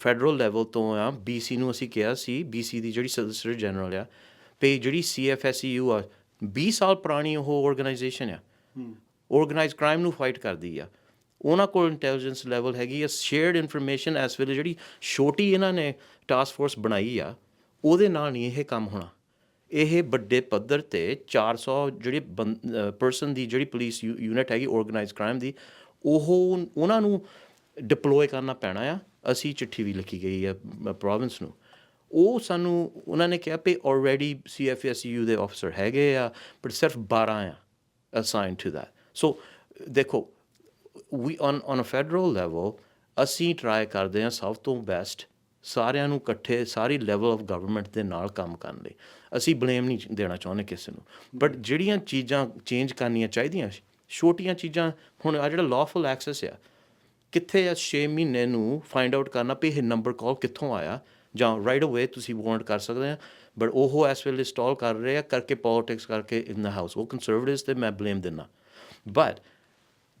ਫੈਡਰਲ ਲੈਵਲ ਤੋਂ ਆ ਬੀਸੀ ਨੂੰ ਅਸੀਂ ਕਿਹਾ ਸੀ ਬੀਸੀ ਦੀ ਜਿਹੜੀ ਸੋਲਿਸਿਟਰ ਜਨਰਲ ਆ ਤੇ ਜਿਹੜੀ ਸੀਐਫਐਸਯੂ ਆ 20 ਸਾਲ ਪੁਰਾਣੀ ਉਹ ਆਰਗੇਨਾਈਜੇਸ਼ਨ ਆ। ਆਰਗੇਨਾਈਜ਼ਡ ਕ੍ਰਾਈਮ ਨੂੰ ਫਾਈਟ ਕਰਦੀ ਆ। ਉਹਨਾਂ ਕੋਲ ਇੰਟੈਲੀਜੈਂਸ ਲੈਵਲ ਹੈਗੀ ਆ ਸ਼ੇਅਰਡ ਇਨਫੋਰਮੇਸ਼ਨ ਇਸ ਵੇਲੇ ਜਿਹੜੀ ਛੋਟੀ ਇਹਨਾਂ ਨੇ ਟਾਸਕ ਫੋਰਸ ਬਣਾਈ ਆ ਉਹਦੇ ਨਾਲ ਨਹੀਂ ਇਹ ਕੰਮ ਹੋਣਾ। ਇਹ ਵੱਡੇ ਪੱਧਰ ਤੇ 400 ਜਿਹੜੀ ਪਰਸਨ ਦੀ ਜਿਹੜੀ ਪੁਲਿਸ ਯੂਨਿਟ ਹੈਗੀ ਆਰਗੇਨਾਈਜ਼ਡ ਕ੍ਰਾਈਮ ਦੀ ਉਹ ਉਹਨਾਂ ਨੂੰ ਡਿਪਲੋਏ ਕਰਨਾ ਪੈਣਾ ਆ। ਅਸੀਂ ਚਿੱਠੀ ਵੀ ਲਿਖੀ ਗਈ ਆ ਪ੍ਰੋਵਿੰਸ ਨੂੰ। ਉਹ ਸਾਨੂੰ, ਉਹਨਾਂ ਨੇ ਕਿਹਾ ਵੀ ਆਲਰੇਡੀ ਸੀਐਫਐਸਯੂ ਦੇ ਆਫਸਰ ਹੈਗੇ ਆ ਪਰ ਸਿਰਫ 12 ਆ ਅਸਾਈਨ ਟੂ that ਸੋ ਦੇਖੋ we on on uh federal level ਅਸੀਂ ਟਰਾਈ ਕਰਦੇ ਹਾਂ ਸਭ ਤੋਂ ਬੈਸਟ ਸਾਰਿਆਂ ਨੂੰ ਇਕੱਠੇ, ਸਾਰੀ ਲੈਵਲ ਆਫ ਗਵਰਨਮੈਂਟ ਦੇ ਨਾਲ ਕੰਮ ਕਰਨ ਲਈ। ਅਸੀਂ ਬਲੇਮ ਨਹੀਂ ਦੇਣਾ ਚਾਹੁੰਦੇ ਕਿਸੇ ਨੂੰ। ਬਟ ਜਿਹੜੀਆਂ ਚੀਜ਼ਾਂ ਚੇਂਜ ਕਰਨੀਆਂ ਚਾਹੀਦੀਆਂ, ਛੋਟੀਆਂ ਚੀਜ਼ਾਂ, ਹੁਣ ਆ ਜਿਹੜਾ ਲਾਫੁਲ ਐਕਸੈਸ ਆ ਕਿੱਥੇ ਆ? 6 ਮਹੀਨੇ ਨੂੰ ਫਾਈਂਡ ਆਊਟ ਕਰਨਾ ਵੀ ਇਹ ਨੰਬਰ ਕਾਲ ਕਿੱਥੋਂ ਆਇਆ? ਜਾਂ ਰਾਈਟ ਅਵੇ ਤੁਸੀਂ ਵਾਰੰਟ ਕਰ ਸਕਦੇ ਆ। ਬਟ ਉਹ ਇਸ ਵੇਲੇ ਸਟਾਲ ਕਰ ਰਹੇ ਆ, ਕਰਕੇ ਪੋਲਿਟਿਕਸ ਕਰਕੇ ਇਨ ਦਾ ਹਾਊਸ ਉਹ ਕੰਸਰਵੇਟਿਵਸ ਤੇ ਮੈਂ ਬਲੇਮ ਦਿੰਦਾ ਬਟ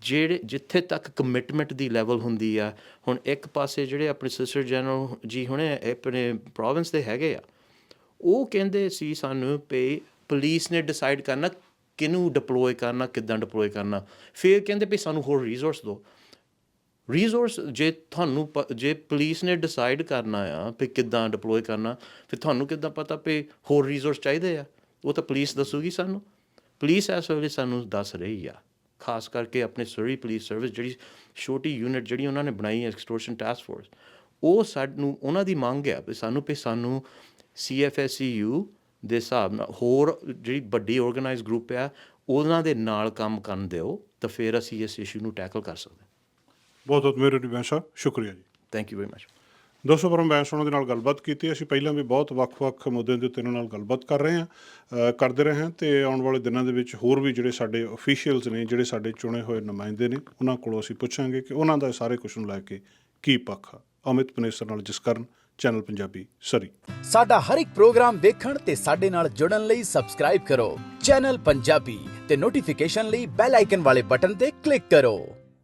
ਜਿਹੜੇ, ਜਿੱਥੇ ਤੱਕ ਕਮਿਟਮੈਂਟ ਦੀ ਲੈਵਲ ਹੁੰਦੀ ਆ, ਹੁਣ ਇੱਕ ਪਾਸੇ ਜਿਹੜੇ ਆਪਣੇ ਸਿਸਟਰ ਜਨਰਲ ਜੀ ਹੁਣੇ ਆਪਣੇ ਪ੍ਰੋਵਿੰਸ ਦੇ ਹੈਗੇ ਆ, ਉਹ ਕਹਿੰਦੇ ਸੀ ਸਾਨੂੰ ਪੇ ਪੁਲਿਸ ਨੇ ਡਿਸਾਈਡ ਕਰਨਾ ਕਿਹਨੂੰ ਡਿਪਲੋਏ ਕਰਨਾ, ਕਿੱਦਾਂ ਡਿਪਲੋਏ ਕਰਨਾ। ਫਿਰ ਕਹਿੰਦੇ ਵੀ ਸਾਨੂੰ ਹੋਰ ਰਿਸੋਰਸ ਦਿਓ। ਰਿਸੋਰਸ ਜੇ ਤੁਹਾਨੂੰ ਪ- ਜੇ ਪੁਲਿਸ ਨੇ ਡਿਸਾਈਡ ਕਰਨਾ ਆ ਵੀ ਕਿੱਦਾਂ ਡਿਪਲੋਏ ਕਰਨਾ, ਫਿਰ ਤੁਹਾਨੂੰ ਕਿੱਦਾਂ ਪਤਾ ਵੀ ਹੋਰ ਰਿਸੋਰਸ ਚਾਹੀਦੇ ਆ? ਉਹ ਤਾਂ ਪੁਲਿਸ ਦੱਸੂਗੀ ਸਾਨੂੰ। ਪੁਲਿਸ ਇਸ ਵੇਲੇ ਸਾਨੂੰ ਦੱਸ ਰਹੀ ਆ, ਖਾਸ ਕਰਕੇ ਆਪਣੇ ਸਰੀ ਪੁਲਿਸ ਸਰਵਿਸ ਜਿਹੜੀ ਛੋਟੀ ਯੂਨਿਟ ਜਿਹੜੀ ਉਹਨਾਂ ਨੇ ਬਣਾਈ ਹੈ ਐਕਸਟੋਰਸ਼ਨ ਟਾਸਕ ਫੋਰਸ ਉਹ ਸਾਨੂੰ, ਉਹਨਾਂ ਦੀ ਮੰਗ ਹੈ ਵੀ ਸਾਨੂੰ ਵੀ ਸਾਨੂੰ ਸੀਐਫਐਸਯੂ ਦੇ ਹਿਸਾਬ ਨਾਲ ਹੋਰ ਜਿਹੜੀ ਵੱਡੀ ਆਰਗੇਨਾਈਜ਼ ਗਰੁੱਪ ਆ, ਉਹਨਾਂ ਦੇ ਨਾਲ ਕੰਮ ਕਰਨ ਦਿਓ, ਤਾਂ ਫਿਰ ਅਸੀਂ ਇਸ ਇਸ਼ੂ ਨੂੰ ਟੈਕਲ ਕਰ ਸਕਦੇ ਬਹੁਤ ਬਹੁਤ ਮਿਹਰਬਾਨੀ ਬੈਂਸ ਸਾਹਿਬ ਸ਼ੁਕਰੀਆ ਜੀ। ਥੈਂਕ ਯੂ ਵੈਰੀ ਮਚ ਦੋਸਤੋ ਪਰਮ ਬੈਂਸ ਉਹਨਾਂ ਦੇ ਨਾਲ ਗੱਲਬਾਤ ਕੀਤੀ। ਅਸੀਂ ਪਹਿਲਾਂ ਵੀ ਬਹੁਤ ਵੱਖ-ਵੱਖ ਮੁੱਦਿਆਂ ਦੇ ਉੱਤੇ ਇਹਨਾਂ ਨਾਲ ਗੱਲਬਾਤ ਕਰ ਰਹੇ ਹਾਂ ਕਰਦੇ ਰਹੇ ਹਾਂ ਤੇ ਆਉਣ ਵਾਲੇ ਦਿਨਾਂ ਦੇ ਵਿੱਚ ਹੋਰ ਵੀ ਜਿਹੜੇ ਸਾਡੇ ਅਫੀਸ਼ੀਅਲਸ ਨੇ ਜਿਹੜੇ ਸਾਡੇ ਚੁਣੇ ਹੋਏ ਨੁਮਾਇੰਦੇ ਨੇ ਉਹਨਾਂ ਕੋਲੋਂ ਅਸੀਂ ਪੁੱਛਾਂਗੇ ਕਿ ਉਹਨਾਂ ਦਾ ਸਾਰੇ ਕੁਝ ਨੂੰ ਲੈ ਕੇ ਕੀ ਪੱਖ ਆ। ਅਮਿਤ ਪਨੇਸਰ ਨਾਲ ਜਿਸ ਕਰਨ ਚੈਨਲ ਪੰਜਾਬੀ ਸਰੀ। ਸਾਡਾ ਹਰ ਇੱਕ ਪ੍ਰੋਗਰਾਮ ਦੇਖਣ ਤੇ ਸਾਡੇ ਨਾਲ ਜੁੜਨ ਲਈ ਸਬਸਕ੍ਰਾਈਬ ਕਰੋ। ਚੈਨਲ ਪੰਜਾਬੀ ਤੇ ਨੋਟੀਫਿਕੇਸ਼ਨ ਲਈ ਬੈਲ ਆਈਕਨ ਵਾਲੇ ਬਟਨ ਤੇ ਕਲਿੱਕ ਕਰੋ।